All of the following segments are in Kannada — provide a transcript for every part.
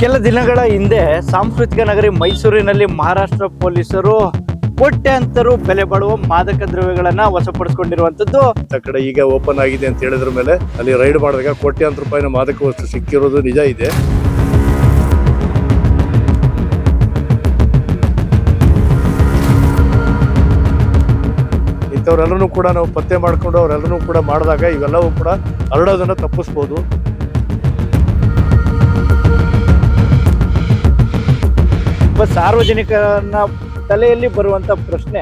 ಕೆಲ ದಿನಗಳ ಹಿಂದೆ ಸಾಂಸ್ಕೃತಿಕ ನಗರಿ ಮೈಸೂರಿನಲ್ಲಿ ಮಹಾರಾಷ್ಟ್ರ ಪೊಲೀಸರು ಕೋಟ್ಯಾಂತರು ಬೆಲೆ ಬಾಳುವ ಮಾದಕ ದ್ರವ್ಯಗಳನ್ನ ವಶಪಡಿಸಿಕೊಂಡಿರುವಂತದ್ದು ಕಡೆ ಈಗ ಓಪನ್ ಆಗಿದೆ ಅಂತ ಹೇಳಿದ್ರ ಮೇಲೆ ಅಲ್ಲಿ ರೈಡ್ ಮಾಡಿದಾಗ ಕೋಟ್ಯಾಂತರ ರೂಪಾಯಿನ ಮಾದಕ ವಸ್ತು ಸಿಕ್ಕಿರೋದು ನಿಜ ಇದೆ. ಇಂಥವ್ರೆಲ್ಲರೂ ಕೂಡ ನಾವು ಪತ್ತೆ ಮಾಡ್ಕೊಂಡು ಅವರೆಲ್ಲರೂ ಕೂಡ ಮಾಡಿದಾಗ ಇವೆಲ್ಲವೂ ಕೂಡ ಹರಡೋದನ್ನ ತಪ್ಪಿಸ್ಬೋದು. ಒಬ್ಬ ಸಾರ್ವಜನಿಕನ ತಲೆಯಲ್ಲಿ ಬರುವಂತ ಪ್ರಶ್ನೆ,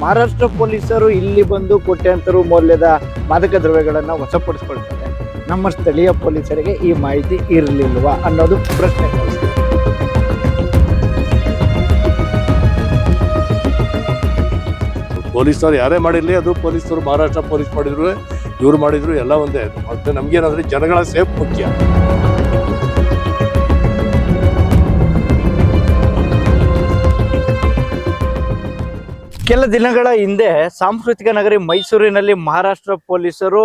ಮಹಾರಾಷ್ಟ್ರ ಪೊಲೀಸರು ಇಲ್ಲಿ ಬಂದು ಕೋಟ್ಯಾಂತರ ಮೌಲ್ಯದ ಮಾದಕ ದ್ರವ್ಯಗಳನ್ನು ವಶಪಡಿಸ್ಕೊಳ್ತಾರೆ. ನಮ್ಮ ಸ್ಥಳೀಯ ಪೊಲೀಸರಿಗೆ ಈ ಮಾಹಿತಿ ಇರಲಿಲ್ವಾ ಅನ್ನೋದು ಪ್ರಶ್ನೆ ಪೊಲೀಸರು ಯಾರೇ ಮಾಡಿರಲಿ, ಅದು ಪೊಲೀಸರು ಮಹಾರಾಷ್ಟ್ರ ಪೊಲೀಸ್ ಮಾಡಿದ್ರು, ಇವ್ರು ಮಾಡಿದ್ರು, ಎಲ್ಲ ಒಂದೇ. ಮತ್ತೆ ನಮ್ಗೇನಂದ್ರೆ ಜನಗಳ ಸೇಫ್ ಮುಖ್ಯ. ಕೆಲ ದಿನಗಳ ಹಿಂದೆ ಸಾಂಸ್ಕೃತಿಕ ನಗರಿ ಮೈಸೂರಿನಲ್ಲಿ ಮಹಾರಾಷ್ಟ್ರ ಪೊಲೀಸರು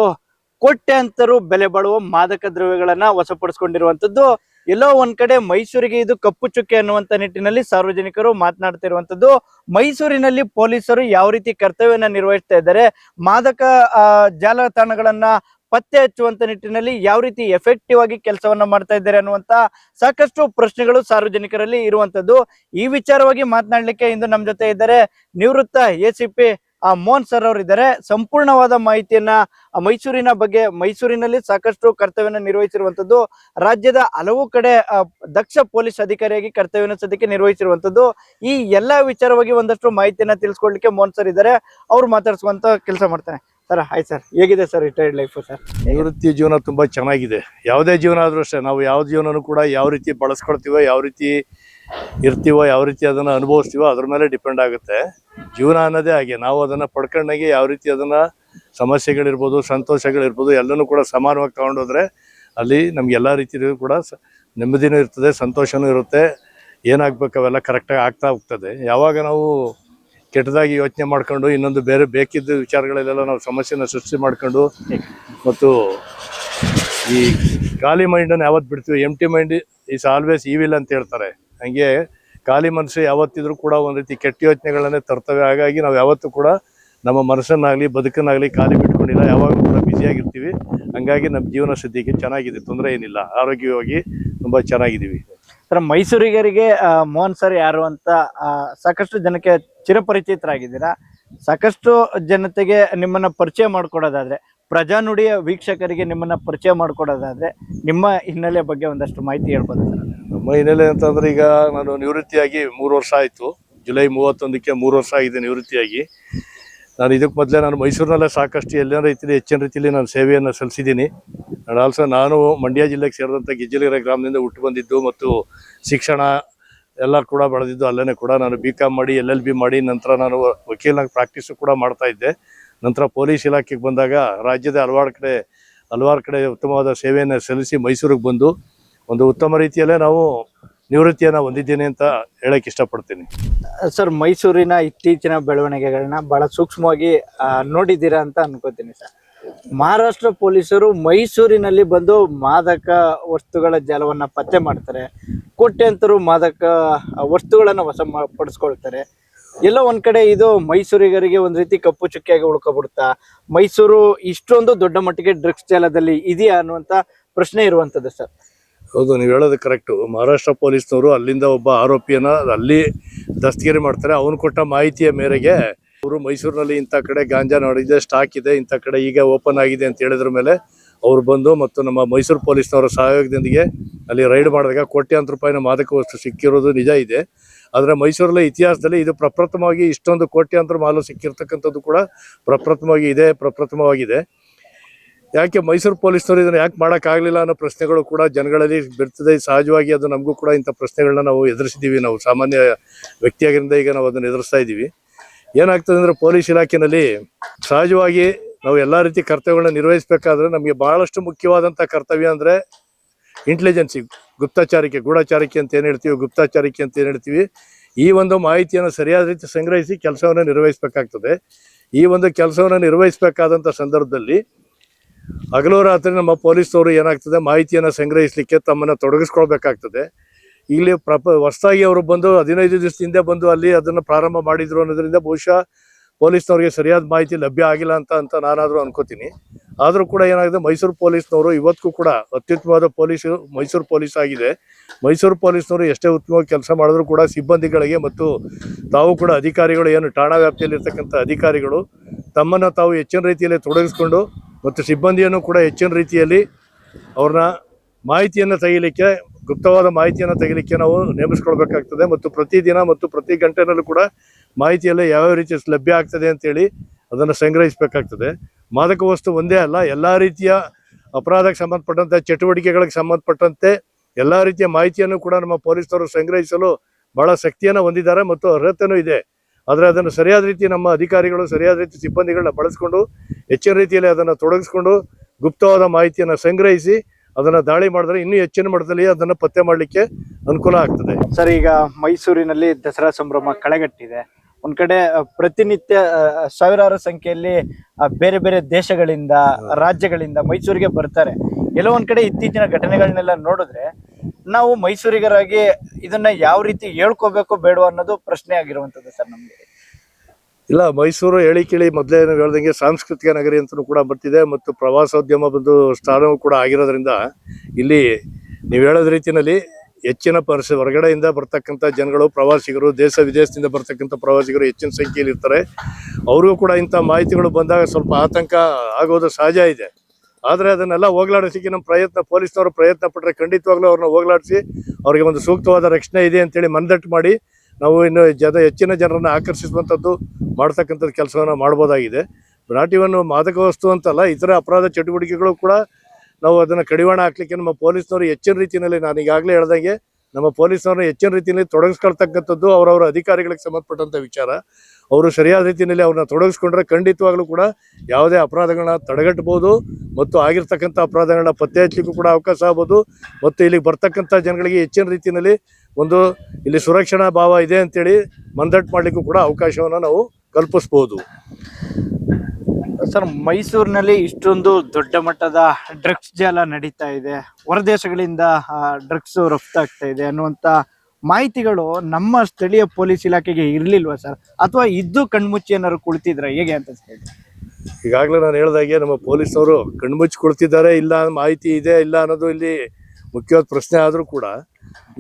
ಕೋಟ್ಯಾಂತರು ಬೆಲೆ ಬಾಳುವ ಮಾದಕ ದ್ರವ್ಯಗಳನ್ನ ವಶಪಡಿಸಿಕೊಂಡಿರುವಂತದ್ದು ಎಲ್ಲೋ ಒಂದ್ ಕಡೆ ಮೈಸೂರಿಗೆ ಇದು ಕಪ್ಪು ಚುಕ್ಕೆ ಅನ್ನುವಂತ ನಿಟ್ಟಿನಲ್ಲಿ ಸಾರ್ವಜನಿಕರು ಮಾತನಾಡ್ತಿರುವಂತದ್ದು ಮೈಸೂರಿನಲ್ಲಿ ಪೊಲೀಸರು ಯಾವ ರೀತಿ ಕರ್ತವ್ಯನ ನಿರ್ವಹಿಸ್ತಾ ಇದ್ದಾರೆ, ಮಾದಕ ಜಾಲತಾಣಗಳನ್ನ ಪತ್ತೆ ಹಚ್ಚುವಂತ ನಿಟ್ಟಿನಲ್ಲಿ ಯಾವ ರೀತಿ ಎಫೆಕ್ಟಿವ್ ಆಗಿ ಕೆಲಸವನ್ನ ಮಾಡ್ತಾ ಇದ್ದಾರೆ ಅನ್ನುವಂತ ಸಾಕಷ್ಟು ಪ್ರಶ್ನೆಗಳು ಸಾರ್ವಜನಿಕರಲ್ಲಿ ಇರುವಂತದ್ದು. ಈ ವಿಚಾರವಾಗಿ ಮಾತನಾಡ್ಲಿಕ್ಕೆ ಇಂದು ನಮ್ಮ ಜೊತೆ ಇದ್ದಾರೆ ನಿವೃತ್ತ ಎ ಆ ಮೋಹನ್ ಸರ್ ಅವರು ಇದ್ದಾರೆ. ಸಂಪೂರ್ಣವಾದ ಮಾಹಿತಿಯನ್ನ ಮೈಸೂರಿನ ಬಗ್ಗೆ, ಮೈಸೂರಿನಲ್ಲಿ ಸಾಕಷ್ಟು ಕರ್ತವ್ಯನ ನಿರ್ವಹಿಸಿರುವಂತದ್ದು, ರಾಜ್ಯದ ಹಲವು ಕಡೆ ದಕ್ಷ ಪೊಲೀಸ್ ಅಧಿಕಾರಿಯಾಗಿ ಕರ್ತವ್ಯನ ಸದ್ಯಕ್ಕೆ ನಿರ್ವಹಿಸಿರುವಂತದ್ದು. ಈ ಎಲ್ಲಾ ವಿಚಾರವಾಗಿ ಒಂದಷ್ಟು ಮಾಹಿತಿಯನ್ನ ತಿಳಿಸ್ಕೊಡ್ಲಿಕ್ಕೆ ಮೋಹನ್ ಸರ್ ಇದ್ದಾರೆ. ಅವ್ರು ಮಾತಾಡ್ಸುವಂತ ಕೆಲಸ ಮಾಡ್ತಾರೆ. ಸರ್, ಆಯ್ತು ಸರ್. ಹೇಗಿದೆ ಸರ್ ರಿಟೈರ್ಡ್ ಲೈಫ್ ಸರ್? ನಿವೃತ್ತಿ ಜೀವನ ತುಂಬಾ ಚೆನ್ನಾಗಿದೆ. ಯಾವುದೇ ಜೀವನ ಆದ್ರೂ ಅಷ್ಟೇ, ನಾವು ಯಾವ ಜೀವನನೂ ಕೂಡ ಯಾವ ರೀತಿ ಬಳಸ್ಕೊಳ್ತೀವೋ, ಯಾವ ರೀತಿ ಇರ್ತೀವೋ, ಯಾವ ರೀತಿ ಅದನ್ನ ಅನುಭವಿಸ್ತೀವೋ ಅದ್ರ ಮೇಲೆ ಡಿಪೆಂಡ್ ಆಗುತ್ತೆ. ಜೀವನ ಅನ್ನೋದೇ ಹಾಗೆ. ನಾವು ಅದನ್ನ ಪಡ್ಕೊಂಡಾಗೆ ಯಾವ ರೀತಿ ಅದನ್ನ ಸಮಸ್ಯೆಗಳಿರ್ಬೋದು, ಸಂತೋಷಗಳಿರ್ಬೋದು, ಎಲ್ಲನೂ ಕೂಡ ಸಮಾನವಾಗಿ ತಗೊಂಡೋದ್ರೆ ಅಲ್ಲಿ ನಮ್ಗೆ ಎಲ್ಲ ರೀತಿಯೂ ಕೂಡ ನೆಮ್ಮದಿನೂ ಇರ್ತದೆ, ಸಂತೋಷನೂ ಇರುತ್ತೆ. ಏನಾಗ್ಬೇಕು ಅವೆಲ್ಲ ಕರೆಕ್ಟಾಗಿ ಆಗ್ತಾ ಹೋಗ್ತದೆ. ಯಾವಾಗ ನಾವು ಕೆಟ್ಟದಾಗಿ ಯೋಚನೆ ಮಾಡ್ಕೊಂಡು ಇನ್ನೊಂದು ಬೇರೆ ಬೇಕಿದ್ದ ವಿಚಾರಗಳಲ್ಲೆಲ್ಲ ನಾವು ಸಮಸ್ಯೆನ ಸೃಷ್ಟಿ ಮಾಡ್ಕೊಂಡು ಮತ್ತು ಈ ಖಾಲಿ ಮೈಂಡನ್ನು ಯಾವತ್ತು ಬಿಡ್ತೀವಿ? Empty mind is always evil ಅಂತ ಹೇಳ್ತಾರೆ. ಹಂಗೆ ಖಾಲಿ ಮನಸ್ಸು ಯಾವತ್ತಿದ್ರೂ ಕೂಡ ಒಂದು ರೀತಿ ಕೆಟ್ಟ ಯೋಚನೆಗಳನ್ನೇ ತರ್ತವೆ. ಹಾಗಾಗಿ ನಾವು ಯಾವತ್ತೂ ಕೂಡ ನಮ್ಮ ಮನಸ್ಸನ್ನಾಗಲಿ, ಬದುಕನ್ನಾಗಲಿ ಖಾಲಿ ಬಿಟ್ಕೊಂಡಿಲ್ಲ. ಯಾವಾಗಲೂ ಕೂಡ ಬ್ಯುಸಿಯಾಗಿರ್ತೀವಿ ಹಂಗಾಗಿ ನಮ್ಮ ಜೀವನ ಸದ್ಯಕ್ಕೆ ಚೆನ್ನಾಗಿದೆ. ತೊಂದರೆ ಏನಿಲ್ಲ. ಆರೋಗ್ಯವಾಗಿ ತುಂಬ ಚೆನ್ನಾಗಿದ್ದೀವಿ. ಸರ್, ಮೈಸೂರಿಗರಿಗೆ ಮೋಹನ್ ಸರ್ ಯಾರು ಅಂತ ಸಾಕಷ್ಟು ಜನಕ್ಕೆ ಚಿರಪರಿಚಿತರಾಗಿದ್ದೀರಾ? ಸಾಕಷ್ಟು ಜನತೆಗೆ ನಿಮ್ಮನ್ನ ಪರಿಚಯ ಮಾಡಿಕೊಡೋದಾದರೆ ಪ್ರಜಾನುಡಿಯ ವೀಕ್ಷಕರಿಗೆ ನಿಮ್ಮನ್ನ ಪರಿಚಯ ಮಾಡಿಕೊಡೋದಾದರೆ, ನಿಮ್ಮ ಹಿನ್ನೆಲೆ ಬಗ್ಗೆ ಒಂದಷ್ಟು ಮಾಹಿತಿ ಹೇಳ್ಬೋದು ಸರ್? ನಮ್ಮ ಹಿನ್ನೆಲೆ ಅಂತಂದ್ರೆ ಈಗ ನಾನು ನಿವೃತ್ತಿಯಾಗಿ ಮೂರು ವರ್ಷ ಆಯಿತು. ಜುಲೈ ಮೂವತ್ತೊಂದಕ್ಕೆ ಮೂರು ವರ್ಷ ಆಗಿದೆ ನಿವೃತ್ತಿಯಾಗಿ. ನಾನು ಇದಕ್ಕೆ ಮೊದಲೇ ನಾನು ಮೈಸೂರಿನಲ್ಲೇ ಸಾಕಷ್ಟು ಎಲ್ಲ ರೀತಿಯಲ್ಲಿ ಹೆಚ್ಚಿನ ರೀತಿಯಲ್ಲಿ ನಾನು ಸೇವೆಯನ್ನು ಸಲ್ಲಿಸಿದ್ದೀನಿ. ಆಲ್ಸೋ ನಾನು ಮಂಡ್ಯ ಜಿಲ್ಲೆಗೆ ಸೇರಿದಂಥ ಗಿಜ್ಜಲಿಗೆರೆ ಗ್ರಾಮದಿಂದ ಹುಟ್ಟು ಬಂದಿದ್ದು ಮತ್ತು ಶಿಕ್ಷಣ ಎಲ್ಲ ಕೂಡ ಬೆಳೆದಿದ್ದು ಅಲ್ಲೇ ಕೂಡ ನಾನು ಬಿ ಕಾಮ್ ಮಾಡಿ ಎಲ್ ಎಲ್ ಬಿ ಮಾಡಿ, ನಂತರ ನಾನು ವಕೀಲಾಗಿ ಪ್ರಾಕ್ಟೀಸು ಕೂಡ ಮಾಡ್ತಾ ಇದ್ದೆ. ನಂತರ ಪೊಲೀಸ್ ಇಲಾಖೆಗೆ ಬಂದಾಗ ರಾಜ್ಯದ ಹಲವಾರು ಕಡೆ ಹಲವಾರು ಕಡೆ ಉತ್ತಮವಾದ ಸೇವೆಯನ್ನು ಸಲ್ಲಿಸಿ ಮೈಸೂರಿಗೆ ಬಂದು ಒಂದು ಉತ್ತಮ ರೀತಿಯಲ್ಲೇ ನಾವು ನಿವೃತ್ತಿಯನ್ನು ಹೊಂದಿದ್ದೀನಿ ಅಂತ ಹೇಳಕ್ ಇಷ್ಟಪಡ್ತೀನಿ. ಸರ್, ಮೈಸೂರಿನ ಇತ್ತೀಚಿನ ಬೆಳವಣಿಗೆಗಳನ್ನ ಬಹಳ ಸೂಕ್ಷ್ಮವಾಗಿ ನೋಡಿದ್ದೀರಾ ಅಂತ ಅನ್ಕೋತೀನಿ ಸರ್. ಮಹಾರಾಷ್ಟ್ರ ಪೊಲೀಸರು ಮೈಸೂರಿನಲ್ಲಿ ಬಂದು ಮಾದಕ ವಸ್ತುಗಳ ಜಾಲವನ್ನು ಪತ್ತೆ ಮಾಡ್ತಾರೆ. ಕೋಟ್ಯಾಂತರು ಮಾದಕ ವಸ್ತುಗಳನ್ನು ವಶ ಪಡಿಸ್ಕೊಳ್ತಾರೆ. ಎಲ್ಲೋ ಒಂದ್ ಕಡೆ ಇದು ಮೈಸೂರಿಗರಿಗೆ ಒಂದ್ ರೀತಿ ಕಪ್ಪು ಚುಕ್ಕಿಯಾಗಿ ಉಳ್ಕೊಬಿಡುತ್ತಾ, ಮೈಸೂರು ಇಷ್ಟೊಂದು ದೊಡ್ಡ ಮಟ್ಟಿಗೆ ಡ್ರಗ್ಸ್ ಜಾಲದಲ್ಲಿ ಇದೆಯಾ ಅನ್ನುವಂತ ಪ್ರಶ್ನೆ ಇರುವಂತದ್ದು ಸರ್. ಹೌದು, ನೀವು ಹೇಳೋದು ಕರೆಕ್ಟು ಮಹಾರಾಷ್ಟ್ರ ಪೊಲೀಸ್ನವರು ಅಲ್ಲಿಂದ ಒಬ್ಬ ಆರೋಪಿಯನ್ನ ಅಲ್ಲಿ ದಸ್ತಗಿರಿ ಮಾಡ್ತಾರೆ. ಅವನು ಕೊಟ್ಟ ಮಾಹಿತಿಯ ಮೇರೆಗೆ ಅವರು ಮೈಸೂರಿನಲ್ಲಿ ಇಂಥ ಕಡೆ ಗಾಂಜಾ ನೋಡಿದೆ, ಸ್ಟಾಕ್ ಇದೆ, ಇಂಥ ಕಡೆ ಈಗ ಓಪನ್ ಆಗಿದೆ ಅಂತ ಹೇಳಿದ್ರ ಮೇಲೆ ಅವ್ರು ಬಂದು ಮತ್ತು ನಮ್ಮ ಮೈಸೂರು ಪೊಲೀಸ್ನವರ ಸಹಯೋಗದೊಂದಿಗೆ ಅಲ್ಲಿ ರೈಡ್ ಮಾಡಿದಾಗ ಕೋಟ್ಯಾಂತರ ರೂಪಾಯಿನ ಮಾದಕ ವಸ್ತು ಸಿಕ್ಕಿರೋದು ನಿಜ ಇದೆ. ಆದರೆ ಮೈಸೂರಲ್ಲಿ ಇತಿಹಾಸದಲ್ಲಿ ಇದು ಪ್ರಪ್ರಥಮವಾಗಿ ಇಷ್ಟೊಂದು ಕೋಟ್ಯಾಂತರ ಮಾಲು ಸಿಕ್ಕಿರ್ತಕ್ಕಂಥದ್ದು ಕೂಡ ಪ್ರಪ್ರಥಮವಾಗಿ ಇದೆ, ಪ್ರಪ್ರಥಮವಾಗಿದೆ. ಯಾಕೆ ಮೈಸೂರು ಪೊಲೀಸ್ನವರು ಇದನ್ನು ಯಾಕೆ ಮಾಡೋಕ್ಕಾಗಲಿಲ್ಲ ಅನ್ನೋ ಪ್ರಶ್ನೆಗಳು ಕೂಡ ಜನಗಳಲ್ಲಿ ಬಿಡ್ತದೆ. ಸಹಜವಾಗಿ ಅದು ನಮಗೂ ಕೂಡ ಇಂಥ ಪ್ರಶ್ನೆಗಳನ್ನ ನಾವು ಎದುರಿಸಿದ್ದೀವಿ. ನಾವು ಸಾಮಾನ್ಯ ವ್ಯಕ್ತಿಯಾಗಿರಿಂದ ಈಗ ನಾವು ಅದನ್ನು ಎದುರಿಸ್ತಾ ಇದ್ದೀವಿ. ಏನಾಗ್ತದೆ ಅಂದರೆ ಪೊಲೀಸ್ ಇಲಾಖೆಯಲ್ಲಿ ಸಹಜವಾಗಿ ನಾವು ಎಲ್ಲ ರೀತಿ ಕರ್ತವ್ಯಗಳನ್ನ ನಿರ್ವಹಿಸಬೇಕಾದ್ರೆ ನಮಗೆ ಬಹಳಷ್ಟು ಮುಖ್ಯವಾದಂಥ ಕರ್ತವ್ಯ ಅಂದರೆ ಇಂಟೆಲಿಜೆನ್ಸಿ ಗುಪ್ತಚಾರಿಕೆ, ಗೂಢಚಾರಿಕೆ ಅಂತ ಏನು ಹೇಳ್ತೀವಿ, ಗುಪ್ತಚಾರಿಕೆ ಅಂತ ಏನು ಹೇಳ್ತೀವಿ. ಈ ಒಂದು ಮಾಹಿತಿಯನ್ನು ಸರಿಯಾದ ರೀತಿ ಸಂಗ್ರಹಿಸಿ ಕೆಲಸವನ್ನು ನಿರ್ವಹಿಸಬೇಕಾಗ್ತದೆ. ಈ ಒಂದು ಕೆಲಸವನ್ನು ನಿರ್ವಹಿಸಬೇಕಾದಂಥ ಸಂದರ್ಭದಲ್ಲಿ ಹಗಲು ರಾತ್ರಿ ನಮ್ಮ ಪೊಲೀಸ್ನವರು ಏನಾಗ್ತದೆ, ಮಾಹಿತಿಯನ್ನು ಸಂಗ್ರಹಿಸಲಿಕ್ಕೆ ತಮ್ಮನ್ನು ತೊಡಗಿಸ್ಕೊಳ್ಬೇಕಾಗ್ತದೆ. ಇಲ್ಲಿ ಪ್ರಪ ಹೊಸದಾಗಿ ಅವರು ಬಂದು ಹದಿನೈದು ದಿವಸದಿಂದ ಬಂದು ಅಲ್ಲಿ ಅದನ್ನು ಪ್ರಾರಂಭ ಮಾಡಿದರು ಅನ್ನೋದರಿಂದ ಬಹುಶಃ ಪೊಲೀಸ್ನವ್ರಿಗೆ ಸರಿಯಾದ ಮಾಹಿತಿ ಲಭ್ಯ ಆಗಿಲ್ಲ ಅಂತ ಅಂತ ನಾನಾದರೂ ಅನ್ಕೋತೀನಿ. ಆದರೂ ಕೂಡ ಏನಾಗಿದೆ, ಮೈಸೂರು ಪೊಲೀಸ್ನವರು ಇವತ್ತಿಗೂ ಕೂಡ ಅತ್ಯುತ್ತಮವಾದ ಪೊಲೀಸ್ ಮೈಸೂರು ಪೊಲೀಸ್ ಆಗಿದೆ. ಮೈಸೂರು ಪೊಲೀಸ್ನವರು ಎಷ್ಟೇ ಉತ್ತಮವಾಗಿ ಕೆಲಸ ಮಾಡಿದ್ರು ಕೂಡ ಸಿಬ್ಬಂದಿಗಳಿಗೆ ಮತ್ತು ತಾವು ಕೂಡ ಅಧಿಕಾರಿಗಳು, ಏನು ಠಾಣಾ ವ್ಯಾಪ್ತಿಯಲ್ಲಿ ಇರ್ತಕ್ಕಂಥ ಅಧಿಕಾರಿಗಳು, ತಮ್ಮನ್ನು ತಾವು ಹೆಚ್ಚಿನ ರೀತಿಯಲ್ಲಿ ತೊಡಗಿಸ್ಕೊಂಡು ಮತ್ತು ಸಿಬ್ಬಂದಿಯನ್ನು ಕೂಡ ಹೆಚ್ಚಿನ ರೀತಿಯಲ್ಲಿ ಅವ್ರನ್ನ ಮಾಹಿತಿಯನ್ನು ತೆಗಿಲಿಕ್ಕೆ, ಗುಪ್ತವಾದ ಮಾಹಿತಿಯನ್ನು ತೆಗಿಲಿಕ್ಕೆ ನಾವು ನೇಮಿಸ್ಕೊಳ್ಬೇಕಾಗ್ತದೆ. ಮತ್ತು ಪ್ರತಿದಿನ ಮತ್ತು ಪ್ರತಿ ಗಂಟೆನಲ್ಲೂ ಕೂಡ ಮಾಹಿತಿಯಲ್ಲಿ ಯಾವ್ಯಾವ ರೀತಿ ಲಭ್ಯ ಆಗ್ತದೆ ಅಂತೇಳಿ ಅದನ್ನು ಸಂಗ್ರಹಿಸಬೇಕಾಗ್ತದೆ. ಮಾದಕ ವಸ್ತು ಒಂದೇ ಅಲ್ಲ, ಎಲ್ಲ ರೀತಿಯ ಅಪರಾಧಕ್ಕೆ ಸಂಬಂಧಪಟ್ಟಂತೆ, ಚಟುವಟಿಕೆಗಳಿಗೆ ಸಂಬಂಧಪಟ್ಟಂತೆ ಎಲ್ಲ ರೀತಿಯ ಮಾಹಿತಿಯನ್ನು ಕೂಡ ನಮ್ಮ ಪೊಲೀಸರು ಸಂಗ್ರಹಿಸಲು ಬಹಳ ಶಕ್ತಿಯನ್ನು ಹೊಂದಿದ್ದಾರೆ ಮತ್ತು ಅರ್ಹತೆಯೂ ಇದೆ. ಆದರೆ ಅದನ್ನು ಸರಿಯಾದ ರೀತಿ ನಮ್ಮ ಅಧಿಕಾರಿಗಳು, ಸರಿಯಾದ ರೀತಿ ಸಿಬ್ಬಂದಿಗಳನ್ನ ಬಳಸ್ಕೊಂಡು, ಹೆಚ್ಚಿನ ರೀತಿಯಲ್ಲಿ ಅದನ್ನು ತೊಡಗಿಸ್ಕೊಂಡು ಗುಪ್ತವಾದ ಮಾಹಿತಿಯನ್ನು ಸಂಗ್ರಹಿಸಿ ಅದನ್ನು ದಾಳಿ ಮಾಡಿದ್ರೆ ಇನ್ನೂ ಹೆಚ್ಚಿನ ಮಟ್ಟದಲ್ಲಿ ಅದನ್ನು ಪತ್ತೆ ಮಾಡಲಿಕ್ಕೆ ಅನುಕೂಲ ಆಗ್ತದೆ. ಸರ್, ಈಗ ಮೈಸೂರಿನಲ್ಲಿ ದಸರಾ ಸಂಭ್ರಮ ಕಳೆಗಟ್ಟಿದೆ. ಒಂದ್ ಕಡೆ ಪ್ರತಿನಿತ್ಯ ಸಾವಿರಾರು ಸಂಖ್ಯೆಯಲ್ಲಿ ಬೇರೆ ಬೇರೆ ದೇಶಗಳಿಂದ, ರಾಜ್ಯಗಳಿಂದ ಮೈಸೂರಿಗೆ ಬರ್ತಾರೆ. ಎಲ್ಲೋ ಒಂದ್ ಕಡೆ ಇತ್ತೀಚಿನ ಘಟನೆಗಳನ್ನೆಲ್ಲ ನೋಡಿದ್ರೆ, ನಾವು ಮೈಸೂರಿಗರಾಗಿ ಇದನ್ನ ಯಾವ ರೀತಿ ಹೇಳ್ಕೋಬೇಕು ಬೇಡವ ಅನ್ನೋದು ಪ್ರಶ್ನೆ ಆಗಿರುವಂತದ್ದು ಸರ್ ನಮ್ಗೆ. ಇಲ್ಲ, ಮೈಸೂರು ಹೇಳಿ ಕೇಳಿ ಮೊದಲೇ ಹೇಳ್ದಂಗೆ ಸಾಂಸ್ಕೃತಿಕ ನಗರಿ ಅಂತಲೂ ಕೂಡ ಬರ್ತಿದೆ ಮತ್ತು ಪ್ರವಾಸೋದ್ಯಮ ಬಂದು ಸ್ಥಾನವೂ ಕೂಡ ಆಗಿರೋದ್ರಿಂದ ಇಲ್ಲಿ ನೀವು ಹೇಳೋದ ರೀತಿಯಲ್ಲಿ ಹೆಚ್ಚಿನ ಪರಿಸ, ಹೊರಗಡೆಯಿಂದ ಬರ್ತಕ್ಕಂಥ ಜನಗಳು, ಪ್ರವಾಸಿಗರು, ದೇಶ ವಿದೇಶದಿಂದ ಬರ್ತಕ್ಕಂಥ ಪ್ರವಾಸಿಗರು ಹೆಚ್ಚಿನ ಸಂಖ್ಯೆಯಲ್ಲಿ ಇರ್ತಾರೆ. ಅವ್ರಿಗೂ ಕೂಡ ಇಂಥ ಮಾಹಿತಿಗಳು ಬಂದಾಗ ಸ್ವಲ್ಪ ಆತಂಕ ಆಗೋದು ಸಹಜ ಇದೆ. ಆದರೆ ಅದನ್ನೆಲ್ಲ ಹೋಗ್ಲಾಡಿಸಲಿಕ್ಕೆ ನಮ್ಮ ಪ್ರಯತ್ನ, ಪೊಲೀಸ್ನವರು ಪ್ರಯತ್ನ ಪಟ್ಟರೆ ಖಂಡಿತವಾಗ್ಲೂ ಅವ್ರನ್ನ ಹೋಗ್ಲಾಡಿಸಿ ಅವರಿಗೆ ಒಂದು ಸೂಕ್ತವಾದ ರಕ್ಷಣೆ ಇದೆ ಅಂತೇಳಿ ಮನದಟ್ಟು ಮಾಡಿ ನಾವು ಇನ್ನು ಜನ, ಹೆಚ್ಚಿನ ಜನರನ್ನು ಆಕರ್ಷಿಸುವಂಥದ್ದು ಮಾಡ್ತಕ್ಕಂಥದ್ದು ಕೆಲಸವನ್ನು ಮಾಡ್ಬೋದಾಗಿದೆ. ನಾಟ್ ಇವನ್ ಮಾದಕ ವಸ್ತು ಅಂತಲ್ಲ, ಇತರ ಅಪರಾಧ ಚಟುವಟಿಕೆಗಳು ಕೂಡ ನಾವು ಅದನ್ನು ಕಡಿವಾಣ ಹಾಕ್ಲಿಕ್ಕೆ ನಮ್ಮ ಪೊಲೀಸ್ನವರು ಹೆಚ್ಚಿನ ರೀತಿಯಲ್ಲಿ ನಾನು ಈಗಾಗಲೇ ಹೇಳ್ದಂಗೆ ನಮ್ಮ ಪೊಲೀಸ್ನವ್ರನ್ನ ಹೆಚ್ಚಿನ ರೀತಿಯಲ್ಲಿ ತೊಡಗಿಸ್ಕೊಳ್ತಕ್ಕಂಥದ್ದು ಅವರವರ ಅಧಿಕಾರಿಗಳಿಗೆ ಸಂಬಂಧಪಟ್ಟಂಥ ವಿಚಾರ. ಅವರು ಸರಿಯಾದ ರೀತಿಯಲ್ಲಿ ಅವ್ರನ್ನ ತೊಡಗಿಸ್ಕೊಂಡ್ರೆ ಖಂಡಿತವಾಗ್ಲೂ ಕೂಡ ಯಾವುದೇ ಅಪರಾಧಗಳನ್ನ ತಡೆಗಟ್ಟಬಹುದು ಮತ್ತು ಆಗಿರ್ತಕ್ಕಂಥ ಅಪರಾಧಗಳನ್ನ ಪತ್ತೆ ಹಚ್ಚಲಿಕ್ಕೂ ಕೂಡ ಅವಕಾಶ ಆಗ್ಬೋದು. ಮತ್ತು ಇಲ್ಲಿಗೆ ಬರ್ತಕ್ಕಂಥ ಜನಗಳಿಗೆ ಹೆಚ್ಚಿನ ರೀತಿಯಲ್ಲಿ ಒಂದು ಇಲ್ಲಿ ಸುರಕ್ಷಣಾ ಭಾವ ಇದೆ ಅಂತೇಳಿ ಮಂದಟ್ಟು ಮಾಡಲಿಕ್ಕೂ ಕೂಡ ಅವಕಾಶವನ್ನು ನಾವು ಕಲ್ಪಿಸ್ಬೋದು. ಸರ್, ಮೈಸೂರಿನಲ್ಲಿ ಇಷ್ಟೊಂದು ದೊಡ್ಡ ಮಟ್ಟದ ಡ್ರಗ್ಸ್ ಜಾಲ ನಡೀತಾ ಇದೆ. ಹೊರದೇಶಗಳಿಂದ ಡ್ರಗ್ಸ್ ರಫ್ತಾಗ್ತಾ ಇದೆ ಅನ್ನುವಂತ ಮಾಹಿತಿಗಳು ನಮ್ಮ ಸ್ಥಳೀಯ ಪೊಲೀಸ್ ಇಲಾಖೆಗೆ ಇರ್ಲಿಲ್ವಾ ಸರ್? ಅಥವಾ ಇದ್ದು ಕಣ್ಮುಚ್ಚಿ ಏನಾದ್ರು ಕುಳಿತಿದ್ರ? ಹೇಗೆ ಅಂತ ಹೇಳಿ. ಈಗಾಗಲೇ ನಾನು ಹೇಳ್ದಾಗೆ ನಮ್ಮ ಪೊಲೀಸ್ನವರು ಕಣ್ಮುಚ್ಚಿ ಕೊಡ್ತಿದ್ದಾರೆ ಇಲ್ಲ ಮಾಹಿತಿ ಇದೆ, ಇಲ್ಲ ಅನ್ನೋದು ಇಲ್ಲಿ ಮುಖ್ಯವಾದ ಪ್ರಶ್ನೆ ಆದರೂ ಕೂಡ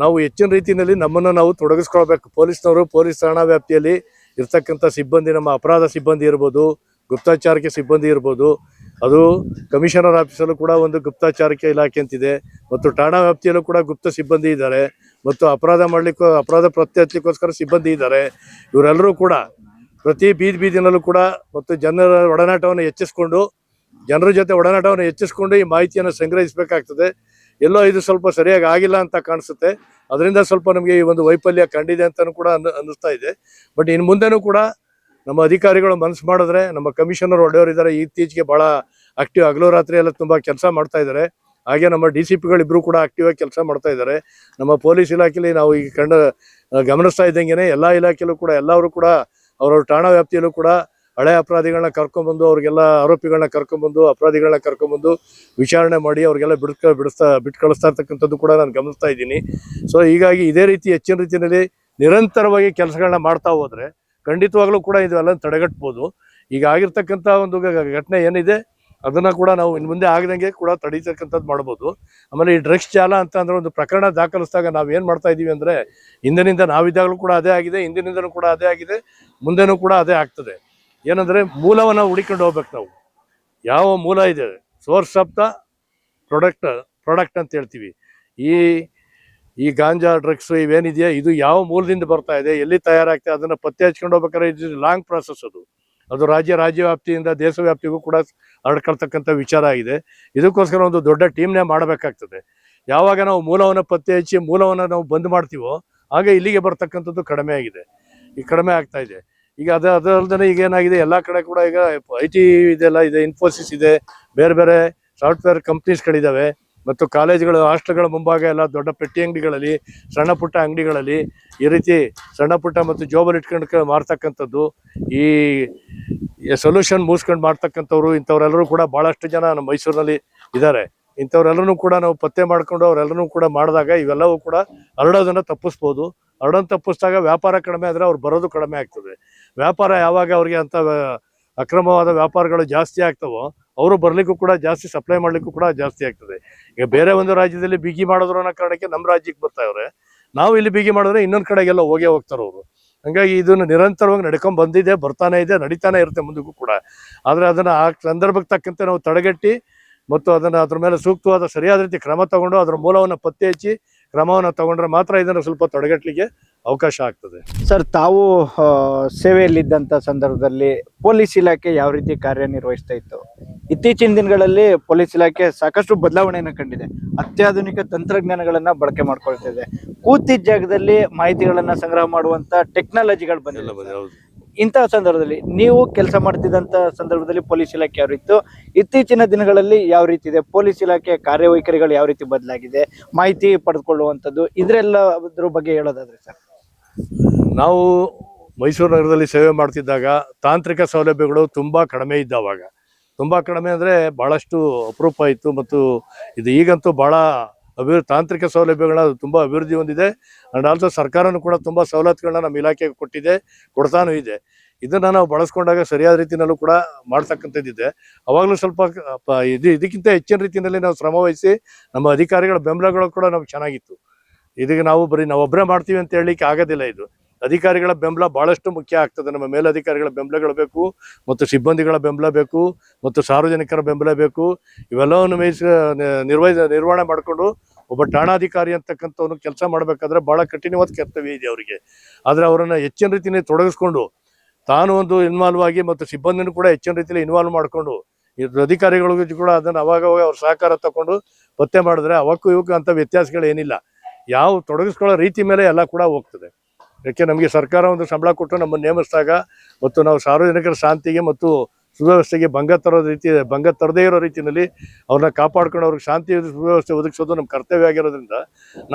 ನಾವು ಹೆಚ್ಚಿನ ರೀತಿಯಲ್ಲಿ ನಮ್ಮನ್ನು ನಾವು ತೊಡಗಿಸ್ಕೊಳ್ಬೇಕು. ಪೊಲೀಸ್ನವರು ಪೊಲೀಸ್ ಠಾಣಾ ವ್ಯಾಪ್ತಿಯಲ್ಲಿ ಇರ್ತಕ್ಕಂಥ ಸಿಬ್ಬಂದಿ, ನಮ್ಮ ಅಪರಾಧ ಸಿಬ್ಬಂದಿ ಇರ್ಬೋದು ಗುಪ್ತಚಾರಿಕೆ ಸಿಬ್ಬಂದಿ ಇರ್ಬೋದು. ಅದು ಕಮಿಷನರ್ ಆಫೀಸಲ್ಲೂ ಕೂಡ ಒಂದು ಗುಪ್ತಾಚಾರಕ್ಕೆ ಇಲಾಖೆ ಅಂತಿದೆ. ಮತ್ತು ಠಾಣಾ ವ್ಯಾಪ್ತಿಯಲ್ಲೂ ಕೂಡ ಗುಪ್ತ ಸಿಬ್ಬಂದಿ ಇದ್ದಾರೆ. ಮತ್ತು ಅಪರಾಧ ಮಾಡಲಿಕ್ಕೂ, ಅಪರಾಧ ಪತ್ತೆ ಸಿಬ್ಬಂದಿ ಇದ್ದಾರೆ. ಇವರೆಲ್ಲರೂ ಕೂಡ ಪ್ರತಿ ಬೀದಿ ಬೀದಿನಲ್ಲೂ ಕೂಡ ಮತ್ತು ಜನರ ಒಡನಾಟವನ್ನು ಹೆಚ್ಚಿಸ್ಕೊಂಡು, ಜನರ ಜೊತೆ ಒಡನಾಟವನ್ನು ಹೆಚ್ಚಿಸ್ಕೊಂಡು ಈ ಮಾಹಿತಿಯನ್ನು ಸಂಗ್ರಹಿಸಬೇಕಾಗ್ತದೆ. ಎಲ್ಲೋ ಇದು ಸ್ವಲ್ಪ ಸರಿಯಾಗಿ ಆಗಿಲ್ಲ ಅಂತ ಕಾಣಿಸುತ್ತೆ. ಅದರಿಂದ ಸ್ವಲ್ಪ ನಮಗೆ ಈ ಒಂದು ವೈಫಲ್ಯ ಕಂಡಿದೆ ಅಂತಲೂ ಕೂಡ ಅನ್, ಅನ್ನಿಸ್ತಾ ಇದೆ. ಬಟ್ ಇನ್ನು ಮುಂದೆನೂ ಕೂಡ ನಮ್ಮ ಅಧಿಕಾರಿಗಳು ಮನಸ್ಸು ಮಾಡಿದ್ರೆ, ನಮ್ಮ ಕಮಿಷನರ್ ಒಡೆಯವರಿದ್ದಾರೆ ಇತ್ತೀಚೆಗೆ ಭಾಳ ಆಕ್ಟಿವ್ ಹಗಲು ರಾತ್ರಿ ಎಲ್ಲ ತುಂಬ ಕೆಲಸ ಮಾಡ್ತಾ ಇದ್ದಾರೆ ಹಾಗೆ ನಮ್ಮ ಡಿ ಸಿ ಪಿಗಳಿಬ್ಬರು ಕೂಡ ಆಕ್ಟಿವ್ ಆಗಿ ಕೆಲಸ ಮಾಡ್ತಾ ಇದ್ದಾರೆ ನಮ್ಮ ಪೊಲೀಸ್ ಇಲಾಖೆಯಲ್ಲಿ ನಾವು ಈಗ ಕಂಡ ಗಮನಿಸ್ತಾ ಇದ್ದಂಗೆನೆ ಎಲ್ಲ ಇಲಾಖೆಯಲ್ಲೂ ಕೂಡ ಎಲ್ಲರೂ ಕೂಡ ಅವ್ರವ್ರ ಠಾಣಾ ವ್ಯಾಪ್ತಿಯಲ್ಲೂ ಕೂಡ ಹಳೆ ಅಪರಾಧಿಗಳನ್ನ ಕರ್ಕೊಂಡ್ಬಂದು ಅವ್ರಿಗೆಲ್ಲ ಆರೋಪಿಗಳನ್ನ ಕರ್ಕೊಂಡ್ಬಂದು ಅಪರಾಧಿಗಳನ್ನ ಕರ್ಕೊಂಡ್ಬಂದು ವಿಚಾರಣೆ ಮಾಡಿ ಅವ್ರಿಗೆಲ್ಲ ಬಿಡ್ಕ, ಬಿಡಿಸ್ತಾ ಬಿಟ್ಟು ಕಳಿಸ್ತಾ ಇರ್ತಕ್ಕಂಥದ್ದು ಕೂಡ ನಾನು ಗಮನಿಸ್ತಾ ಇದ್ದೀನಿ. ಸೊ ಹೀಗಾಗಿ ಇದೇ ರೀತಿ ಹೆಚ್ಚಿನ ರೀತಿಯಲ್ಲಿ ನಿರಂತರವಾಗಿ ಕೆಲಸಗಳನ್ನ ಮಾಡ್ತಾ ಹೋದ್ರೆ ಖಂಡಿತವಾಗ್ಲೂ ಕೂಡ ಇದೆಲ್ಲ ತಡೆಗಟ್ಬೋದು. ಈಗ ಆಗಿರ್ತಕ್ಕಂಥ ಒಂದು ಘಟನೆ ಏನಿದೆ, ಅದನ್ನ ಕೂಡ ನಾವು ಇನ್ನು ಮುಂದೆ ಆಗದಂಗೆ ಕೂಡ ತಡೀತಕ್ಕಂಥದ್ದು ಮಾಡ್ಬೋದು. ಆಮೇಲೆ ಈ ಡ್ರಗ್ಸ್ ಜಾಲ ಅಂತ ಅಂದ್ರೆ ಒಂದು ಪ್ರಕರಣ ದಾಖಲಿಸಿದಾಗ ನಾವು ಏನು ಮಾಡ್ತಾ ಇದ್ದೀವಿ ಅಂದರೆ, ಹಿಂದಿನಿಂದ ನಾವಿದ್ದಾಗಲೂ ಕೂಡ ಅದೇ ಆಗಿದೆ, ಹಿಂದಿನಿಂದಲೂ ಕೂಡ ಅದೇ ಆಗಿದೆ, ಮುಂದೆನೂ ಕೂಡ ಅದೇ ಆಗ್ತದೆ. ಏನಂದರೆ ಮೂಲವನ್ನು ಹುಡುಕೊಂಡು ಹೋಗ್ಬೇಕು ನಾವು. ಯಾವ ಮೂಲ ಇದೆ? Source of the product, product ಅಂತ ಹೇಳ್ತೀವಿ. ಈ ಈ ಗಾಂಜಾ ಡ್ರಗ್ಸ್ ಇವೇನಿದೆಯಾ? ಇದು ಯಾವ ಮೂಲದಿಂದ ಬರ್ತಾ ಇದೆ? ಎಲ್ಲಿ ತಯಾರಾಗ್ತದೆ ಅದನ್ನು ಪತ್ತೆ ಹಚ್ಕೊಂಡು ಹೋಗ್ಬೇಕಾದ್ರೆ ಇದು ಲಾಂಗ್ ಪ್ರಾಸೆಸ್ ಅದು. ಅದು ರಾಜ್ಯ ರಾಜ್ಯ ವ್ಯಾಪ್ತಿಯಿಂದ, ದೇಶ ವ್ಯಾಪ್ತಿಗೂ ಕೂಡ ಹರಡ್ಕೊಳ್ತಕ್ಕಂಥ ವಿಚಾರ ಆಗಿದೆ. ಇದಕ್ಕೋಸ್ಕರ ಒಂದು ದೊಡ್ಡ ಟೀಮ್ನೇ ಮಾಡಬೇಕಾಗ್ತದೆ. ಯಾವಾಗ ನಾವು ಮೂಲವನ್ನು ಪತ್ತೆ ಹಚ್ಚಿ ಮೂಲವನ್ನು ನಾವು ಬಂದ್ ಮಾಡ್ತೀವೋ, ಆಗ ಇಲ್ಲಿಗೆ ಬರ್ತಕ್ಕಂಥದ್ದು ಕಡಿಮೆ ಆಗಿದೆ. ಈಗ ಕಡಿಮೆ ಆಗ್ತಾ ಇದೆ. ಈಗ ಅದ ಅದಲ್ಲದೆ ಈಗ ಏನಾಗಿದೆ? ಎಲ್ಲ ಕಡೆ ಕೂಡ ಈಗ ಐ ಟಿ ಇದೆಲ್ಲ ಇದೆ ಇನ್ಫೋಸಿಸ್ ಇದೆ, ಬೇರೆ ಬೇರೆ ಸಾಫ್ಟ್ವೇರ್ ಕಂಪ್ನೀಸ್ಗಳಿದ್ದಾವೆ ಮತ್ತು ಕಾಲೇಜುಗಳು, ಹಾಸ್ಟೆಲ್ಗಳ ಮುಂಭಾಗ ಎಲ್ಲ ದೊಡ್ಡ ಪೆಟ್ಟಿ ಅಂಗಡಿಗಳಲ್ಲಿ, ಸಣ್ಣ ಪುಟ್ಟ ಅಂಗಡಿಗಳಲ್ಲಿ ಈ ರೀತಿ ಸಣ್ಣ ಪುಟ್ಟ ಮತ್ತು ಜೋಬಲ್ಲಿ ಇಟ್ಕೊಂಡು ಮಾರ್ತಕ್ಕಂಥದ್ದು. ಈ ಸೊಲ್ಯೂಷನ್ ಮೂಸ್ಕೊಂಡು ಮಾಡ್ತಕ್ಕಂಥವ್ರು ಇಂಥವರೆಲ್ಲರೂ ಕೂಡ ಭಾಳಷ್ಟು ಜನ ನಮ್ಮ ಮೈಸೂರಿನಲ್ಲಿ ಇದ್ದಾರೆ. ಇಂಥವ್ರೆಲ್ಲರೂ ಕೂಡ ನಾವು ಪತ್ತೆ ಮಾಡ್ಕೊಂಡು ಅವರೆಲ್ಲರೂ ಕೂಡ ಮಾಡಿದಾಗ ಇವೆಲ್ಲವೂ ಕೂಡ ಹರಡೋದನ್ನು ತಪ್ಪಿಸ್ಬೋದು. ಹರಡೋದು ತಪ್ಪಿಸಿದಾಗ ವ್ಯಾಪಾರ ಕಡಿಮೆ ಆದರೆ ಅವ್ರು ಬರೋದು ಕಡಿಮೆ ಆಗ್ತದೆ. ವ್ಯಾಪಾರ ಯಾವಾಗ ಅವ್ರಿಗೆ ಅಂಥ ಅಕ್ರಮವಾದ ವ್ಯಾಪಾರಗಳು ಜಾಸ್ತಿ ಆಗ್ತವೋ ಅವರು ಬರಲಿಕ್ಕೂ ಕೂಡ ಜಾಸ್ತಿ ಸಪ್ಲೈ ಮಾಡಲಿಕ್ಕೂ ಕೂಡ ಜಾಸ್ತಿ ಆಗ್ತದೆ. ಈಗ ಬೇರೆ ಒಂದು ರಾಜ್ಯದಲ್ಲಿ ಬಿಗಿ ಮಾಡಿದ್ರು ಅನ್ನೋ ಕಾರಣಕ್ಕೆ ನಮ್ಮ ರಾಜ್ಯಕ್ಕೆ ಬರ್ತಾವ್ರೆ ನಾವು ಇಲ್ಲಿ ಬಿಗಿ ಮಾಡಿದ್ರೆ ಇನ್ನೊಂದು ಕಡೆಗೆಲ್ಲ ಹೋಗೇ ಹೋಗ್ತಾರೆ ಅವರು. ಹಂಗಾಗಿ ಇದನ್ನು ನಿರಂತರವಾಗಿ ನಡ್ಕೊಂಡ್ ಬಂದಿದೆ, ಬರ್ತಾನೆ ಇದೆ, ನಡೀತಾನೆ ಇರುತ್ತೆ ಮುಂದಕ್ಕೂ ಕೂಡ. ಆದರೆ ಅದನ್ನ ಆ ಸಂದರ್ಭಕ್ಕೆ ತಕ್ಕಂತೆ ನಾವು ತಡೆಗಟ್ಟಿ ಮತ್ತು ಅದನ್ನ ಅದ್ರ ಮೇಲೆ ಸೂಕ್ತವಾದ ಸರಿಯಾದ ರೀತಿ ಕ್ರಮ ತಗೊಂಡು ಅದ್ರ ಮೂಲವನ್ನು ಪತ್ತೆ ಹಚ್ಚಿ ಕ್ರಮವನ್ನು ತಗೊಂಡ್ರೆ ಮಾತ್ರ ಇದನ್ನು ಸ್ವಲ್ಪ ತೊಡಗಟ್ಲಿಕ್ಕೆ ಅವಕಾಶ ಆಗ್ತದೆ. ಸರ್ ತಾವು ಸೇವೆಯಲ್ಲಿದ್ದಂಥ ಸಂದರ್ಭದಲ್ಲಿ ಪೊಲೀಸ್ ಇಲಾಖೆ ಯಾವ ರೀತಿ ಕಾರ್ಯನಿರ್ವಹಿಸ್ತಾ ಇತ್ತು? ಇತ್ತೀಚಿನ ದಿನಗಳಲ್ಲಿ ಪೊಲೀಸ್ ಇಲಾಖೆ ಸಾಕಷ್ಟು ಬದಲಾವಣೆಯನ್ನು ಕಂಡಿದೆ. ಅತ್ಯಾಧುನಿಕ ತಂತ್ರಜ್ಞಾನಗಳನ್ನು ಬಳಕೆ ಮಾಡ್ಕೊಳ್ತಿದೆ ಕೂತಿದ್ದ ಜಾಗದಲ್ಲಿ ಮಾಹಿತಿಗಳನ್ನು ಸಂಗ್ರಹ ಮಾಡುವಂತ ಟೆಕ್ನಾಲಜಿಗಳು ಬಂದಿಲ್ಲ ಇಂತಹ ಸಂದರ್ಭದಲ್ಲಿ ನೀವು ಕೆಲಸ ಮಾಡ್ತಿದ್ದಂತ ಸಂದರ್ಭದಲ್ಲಿ ಪೊಲೀಸ್ ಇಲಾಖೆ ಯಾವ ರೀತಿ ಇತ್ತೀಚಿನ ದಿನಗಳಲ್ಲಿ ಯಾವ ರೀತಿ ಇದೆ? ಪೊಲೀಸ್ ಇಲಾಖೆ ಕಾರ್ಯವೈಖರಿಗಳು ಯಾವ ರೀತಿ ಬದಲಾಗಿದೆ? ಮಾಹಿತಿ ಪಡೆದುಕೊಳ್ಳುವಂಥದ್ದು, ಇದರೆಲ್ಲದ್ರ ಬಗ್ಗೆ ಹೇಳೋದಾದ್ರೆ ಸರ್. ನಾವು ಮೈಸೂರು ನಗರದಲ್ಲಿ ಸೇವೆ ಮಾಡ್ತಿದ್ದಾಗ ತಾಂತ್ರಿಕ ಸೌಲಭ್ಯಗಳು ತುಂಬ ಕಡಿಮೆ ಇದ್ದಾವಾಗ. ತುಂಬ ಕಡಿಮೆ ಅಂದರೆ ಭಾಳಷ್ಟು ಅಪರೂಪ ಇತ್ತು ಮತ್ತು ಇದು ಈಗಂತೂ ಬಹಳ ಅಭಿವೃದ್ಧಿ ತಾಂತ್ರಿಕ ಸೌಲಭ್ಯಗಳ ತುಂಬ ಅಭಿವೃದ್ಧಿ ಹೊಂದಿದೆ. ಅಂಡ್ ಆಲ್ಸೋ ಸರ್ಕಾರನು ಕೂಡ ತುಂಬ ಸವಲತ್ತುಗಳನ್ನ ನಮ್ಮ ಇಲಾಖೆಗೆ ಕೊಟ್ಟಿದೆ, ಕೊಡ್ತಾನೂ ಇದೆ. ಇದನ್ನ ನಾವು ಬಳಸ್ಕೊಂಡಾಗ ಸರಿಯಾದ ರೀತಿಯಲ್ಲೂ ಕೂಡ ಮಾಡ್ತಕ್ಕಂಥದ್ದಿದೆ. ಅವಾಗಲೂ ಸ್ವಲ್ಪ ಇದು ಇದಕ್ಕಿಂತ ಹೆಚ್ಚಿನ ರೀತಿಯಲ್ಲಿ ನಾವು ಶ್ರಮ ವಹಿಸಿ ನಮ್ಮ ಅಧಿಕಾರಿಗಳ ಬೆಂಬಲಗಳು ಕೂಡ ನಮ್ಗೆ ಚೆನ್ನಾಗಿತ್ತು. ಇದಕ್ಕೆ ನಾವು ಬರೀ ನಾವು ಒಬ್ಬರೇ ಮಾಡ್ತೀವಿ ಅಂತ ಹೇಳಲಿಕ್ಕೆ ಆಗೋದಿಲ್ಲ ಇದು. ಅಧಿಕಾರಿಗಳ ಬೆಂಬಲ ಬಹಳಷ್ಟು ಮುಖ್ಯ ಆಗ್ತದೆ. ನಮ್ಮ ಮೇಲಧಿಕಾರಿಗಳ ಬೆಂಬಲಗಳು ಬೇಕು, ಮತ್ತು ಸಿಬ್ಬಂದಿಗಳ ಬೆಂಬಲ ಬೇಕು, ಮತ್ತು ಸಾರ್ವಜನಿಕರ ಬೆಂಬಲ ಬೇಕು. ಇವೆಲ್ಲವನ್ನು ಮೇಯಿಸ ನಿರ್ವಹಿಸ, ನಿರ್ವಹಣೆ ಮಾಡಿಕೊಂಡು ಒಬ್ಬ ಠಾಣಾಧಿಕಾರಿ ಅಂತಕ್ಕಂಥವ್ನು ಕೆಲಸ ಮಾಡಬೇಕಾದ್ರೆ ಬಹಳ ಕಠಿಣವಾದ ಕರ್ತವ್ಯ ಇದೆ ಅವರಿಗೆ. ಆದರೆ ಅವರನ್ನು ಹೆಚ್ಚಿನ ರೀತಿಯಲ್ಲಿ ತೊಡಗಿಸ್ಕೊಂಡು, ತಾನು ಒಂದು ಇನ್ವಾಲ್ವ್ ಆಗಿ ಮತ್ತು ಸಿಬ್ಬಂದಿನೂ ಕೂಡ ಹೆಚ್ಚಿನ ರೀತಿಯಲ್ಲಿ ಇನ್ವಾಲ್ವ್ ಮಾಡಿಕೊಂಡು ಅಧಿಕಾರಿಗಳಿಗೂ ಕೂಡ ಅದನ್ನು ಅವಾಗ ಅವ್ರ ಸಹಕಾರ ತಗೊಂಡು ಪತ್ತೆ ಮಾಡಿದ್ರೆ ಅವಕ್ಕೂ ಇವಕ್ಕೂ ಅಂತ ವ್ಯತ್ಯಾಸಗಳೇನಿಲ್ಲ. ಯಾವ ತೊಡಗಿಸ್ಕೊಳ್ಳೋ ರೀತಿ ಮೇಲೆ ಎಲ್ಲ ಕೂಡ ಹೋಗ್ತದೆ. ಯಾಕೆ ನಮಗೆ ಸರ್ಕಾರ ಒಂದು ಸಂಬಳ ಕೊಟ್ಟು ನಮ್ಮನ್ನು ನೇಮಿಸಿದಾಗ ಮತ್ತು ನಾವು ಸಾರ್ವಜನಿಕರ ಶಾಂತಿಗೆ ಮತ್ತು ಸುವ್ಯವಸ್ಥೆಗೆ ಭಂಗ ತರೋ ರೀತಿ, ಭಂಗ ತರದೇ ಇರೋ ರೀತಿಯಲ್ಲಿ ಅವ್ರನ್ನ ಕಾಪಾಡ್ಕೊಂಡು ಅವ್ರಿಗೆ ಶಾಂತಿ ಸುವ್ಯವಸ್ಥೆ ಒದಗಿಸೋದು ನಮ್ಮ ಕರ್ತವ್ಯ ಆಗಿರೋದ್ರಿಂದ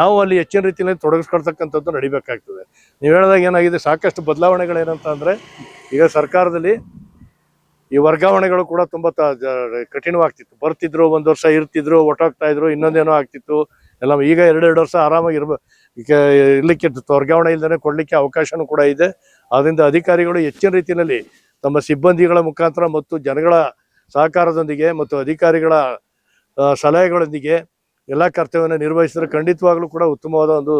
ನಾವು ಅಲ್ಲಿ ಹೆಚ್ಚಿನ ರೀತಿಯಲ್ಲಿ ತೊಡಗಿಸ್ಕೊಳ್ತಕ್ಕಂಥದ್ದು ನಡಿಬೇಕಾಗ್ತದೆ. ನೀವು ಹೇಳಿದಾಗ ಏನಾಗಿದೆ? ಸಾಕಷ್ಟು ಬದಲಾವಣೆಗಳೇನಂತ ಅಂದರೆ ಈಗ ಸರ್ಕಾರದಲ್ಲಿ ಈ ವರ್ಗಾವಣೆಗಳು ಕೂಡ ತುಂಬ ಕಠಿಣವಾಗ್ತಿತ್ತು. ಬರ್ತಿದ್ರು, ಒಂದು ವರ್ಷ ಇರ್ತಿದ್ರು, ಒಟ್ಟೋಗ್ತಾ ಇದ್ರು, ಇನ್ನೊಂದೇನೋ ಆಗ್ತಿತ್ತು. ಎಲ್ಲ ಈಗ ಎರಡೆರಡು ವರ್ಷ ಆರಾಮಾಗಿ ಈಗ ಇರಲಿಕ್ಕೆ ವರ್ಗಾವಣೆ ಇಲ್ದೇ ಕೊಡಲಿಕ್ಕೆ ಅವಕಾಶನೂ ಕೂಡ ಇದೆ. ಆದ್ದರಿಂದ ಅಧಿಕಾರಿಗಳು ಹೆಚ್ಚಿನ ರೀತಿಯಲ್ಲಿ ತಮ್ಮ ಸಿಬ್ಬಂದಿಗಳ ಮುಖಾಂತರ ಮತ್ತು ಜನಗಳ ಸಹಕಾರದೊಂದಿಗೆ ಮತ್ತು ಅಧಿಕಾರಿಗಳ ಸಲಹೆಗಳೊಂದಿಗೆ ಎಲ್ಲ ಕರ್ತವ್ಯವನ್ನು ನಿರ್ವಹಿಸಿದ್ರೆ ಖಂಡಿತವಾಗಲೂ ಕೂಡ ಉತ್ತಮವಾದ ಒಂದು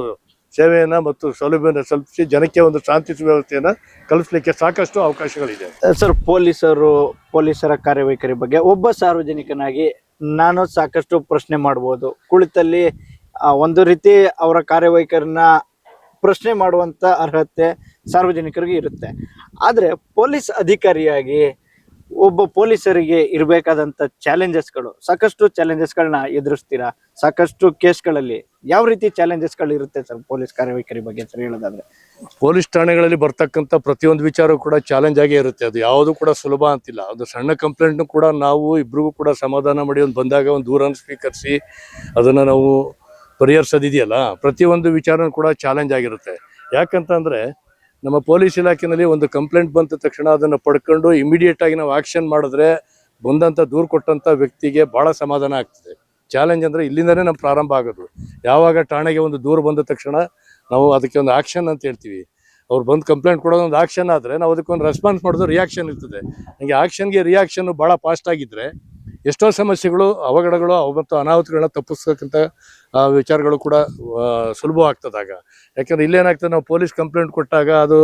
ಸೇವೆಯನ್ನು ಮತ್ತು ಸೌಲಭ್ಯವನ್ನು ಕಲ್ಪಿಸಿ ಜನಕ್ಕೆ ಒಂದು ಶಾಂತಿ ವ್ಯವಸ್ಥೆಯನ್ನು ಕಲಿಸಲಿಕ್ಕೆ ಸಾಕಷ್ಟು ಅವಕಾಶಗಳಿದೆ. ಸರ್, ಪೊಲೀಸರು, ಪೊಲೀಸರ ಕಾರ್ಯವೈಖರಿ ಬಗ್ಗೆ ಒಬ್ಬ ಸಾರ್ವಜನಿಕನಾಗಿ ನಾನು ಸಾಕಷ್ಟು ಪ್ರಶ್ನೆ ಮಾಡ್ಬೋದು. ಕುಳಿತಲ್ಲಿ ಒಂದು ರೀತಿ ಅವರ ಕಾರ್ಯವೈಖರಿನ ಪ್ರಶ್ನೆ ಮಾಡುವಂಥ ಅರ್ಹತೆ ಸಾರ್ವಜನಿಕರಿಗೆ ಇರುತ್ತೆ. ಆದರೆ ಪೊಲೀಸ್ ಅಧಿಕಾರಿಯಾಗಿ ಒಬ್ಬ ಪೊಲೀಸರಿಗೆ ಇರಬೇಕಾದಂಥ ಚಾಲೆಂಜಸ್ಗಳು ಸಾಕಷ್ಟು ಚಾಲೆಂಜಸ್ಗಳನ್ನ ಎದುರಿಸ್ತೀರಾ? ಸಾಕಷ್ಟು ಕೇಸ್ಗಳಲ್ಲಿ ಯಾವ ರೀತಿ ಚಾಲೆಂಜಸ್ಗಳು ಇರುತ್ತೆ ಸರ್ ಪೊಲೀಸ್ ಕಾರ್ಯವೈಖರಿ ಬಗ್ಗೆ ಸರ್ ಹೇಳೋದಾದ್ರೆ? ಪೊಲೀಸ್ ಠಾಣೆಗಳಲ್ಲಿ ಬರ್ತಕ್ಕಂಥ ಪ್ರತಿಯೊಂದು ವಿಚಾರ ಕೂಡ ಚಾಲೆಂಜ್ ಆಗೇ ಇರುತ್ತೆ. ಅದು ಯಾವುದು ಕೂಡ ಸುಲಭ ಅಂತಿಲ್ಲ. ಅದು ಸಣ್ಣ ಕಂಪ್ಲೇಂಟ್ನು ಕೂಡ ನಾವು ಇಬ್ಬರಿಗೂ ಕೂಡ ಸಮಾಧಾನ ಮಾಡಿ ಒಂದು ಬಂದಾಗ ಒಂದು ದೂರನ್ನು ಸ್ವೀಕರಿಸಿ ಅದನ್ನು ನಾವು ಪರಿಹರಿಸೋದಿದೆಯಲ್ಲ, ಪ್ರತಿಯೊಂದು ವಿಚಾರ ಕೂಡ ಚಾಲೆಂಜ್ ಆಗಿರುತ್ತೆ. ಯಾಕಂತಂದರೆ, ನಮ್ಮ ಪೊಲೀಸ್ ಇಲಾಖೆಯಲ್ಲಿ ಒಂದು ಕಂಪ್ಲೇಂಟ್ ಬಂದ ತಕ್ಷಣ ಅದನ್ನು ಪಡ್ಕೊಂಡು ಇಮಿಡಿಯೇಟ್ ಆಗಿ ನಾವು ಆಕ್ಷನ್ ಮಾಡಿದ್ರೆ ಬಂದಂಥ ದೂರು ಕೊಟ್ಟಂಥ ವ್ಯಕ್ತಿಗೆ ಭಾಳ ಸಮಾಧಾನ ಆಗ್ತದೆ. ಚಾಲೆಂಜ್ ಅಂದರೆ ಇಲ್ಲಿಂದನೇ ನಮ್ಮ ಪ್ರಾರಂಭ ಆಗೋದು. ಯಾವಾಗ ಠಾಣೆಗೆ ಒಂದು ದೂರು ಬಂದ ತಕ್ಷಣ ನಾವು ಅದಕ್ಕೆ ಒಂದು ಆಕ್ಷನ್ ಅಂತ ಹೇಳ್ತೀವಿ. ಅವ್ರು ಬಂದು ಕಂಪ್ಲೇಂಟ್ ಕೊಡೋದು ಒಂದು ಆಕ್ಷನ್ ಆದರೆ ನಾವು ಅದಕ್ಕೊಂದು ರೆಸ್ಪಾನ್ಸ್ ಮಾಡೋದು ರಿಯಾಕ್ಷನ್ ಇರ್ತದೆ. ಹಂಗೆ ಆ್ಯಕ್ಷನ್ಗೆ ರಿಯಾಕ್ಷನ್ ಭಾಳ ಫಾಸ್ಟ್ ಆಗಿದ್ರೆ ಎಷ್ಟೋ ಸಮಸ್ಯೆಗಳು ಅವಘಡಗಳು ಅವು ಮತ್ತು ಅನಾಹುತಗಳನ್ನ ಆ, ವಿಚಾರಗಳು ಕೂಡ ಸುಲಭ ಸುಲಭವಾಗ್ತದಾಗ ಯಾಕಂದ್ರೆ ಇಲ್ಲೇನಾಗ್ತದೆ ನಾವು ಪೊಲೀಸ್ ಕಂಪ್ಲೇಂಟ್ ಕೊಟ್ಟಾಗ ಅದು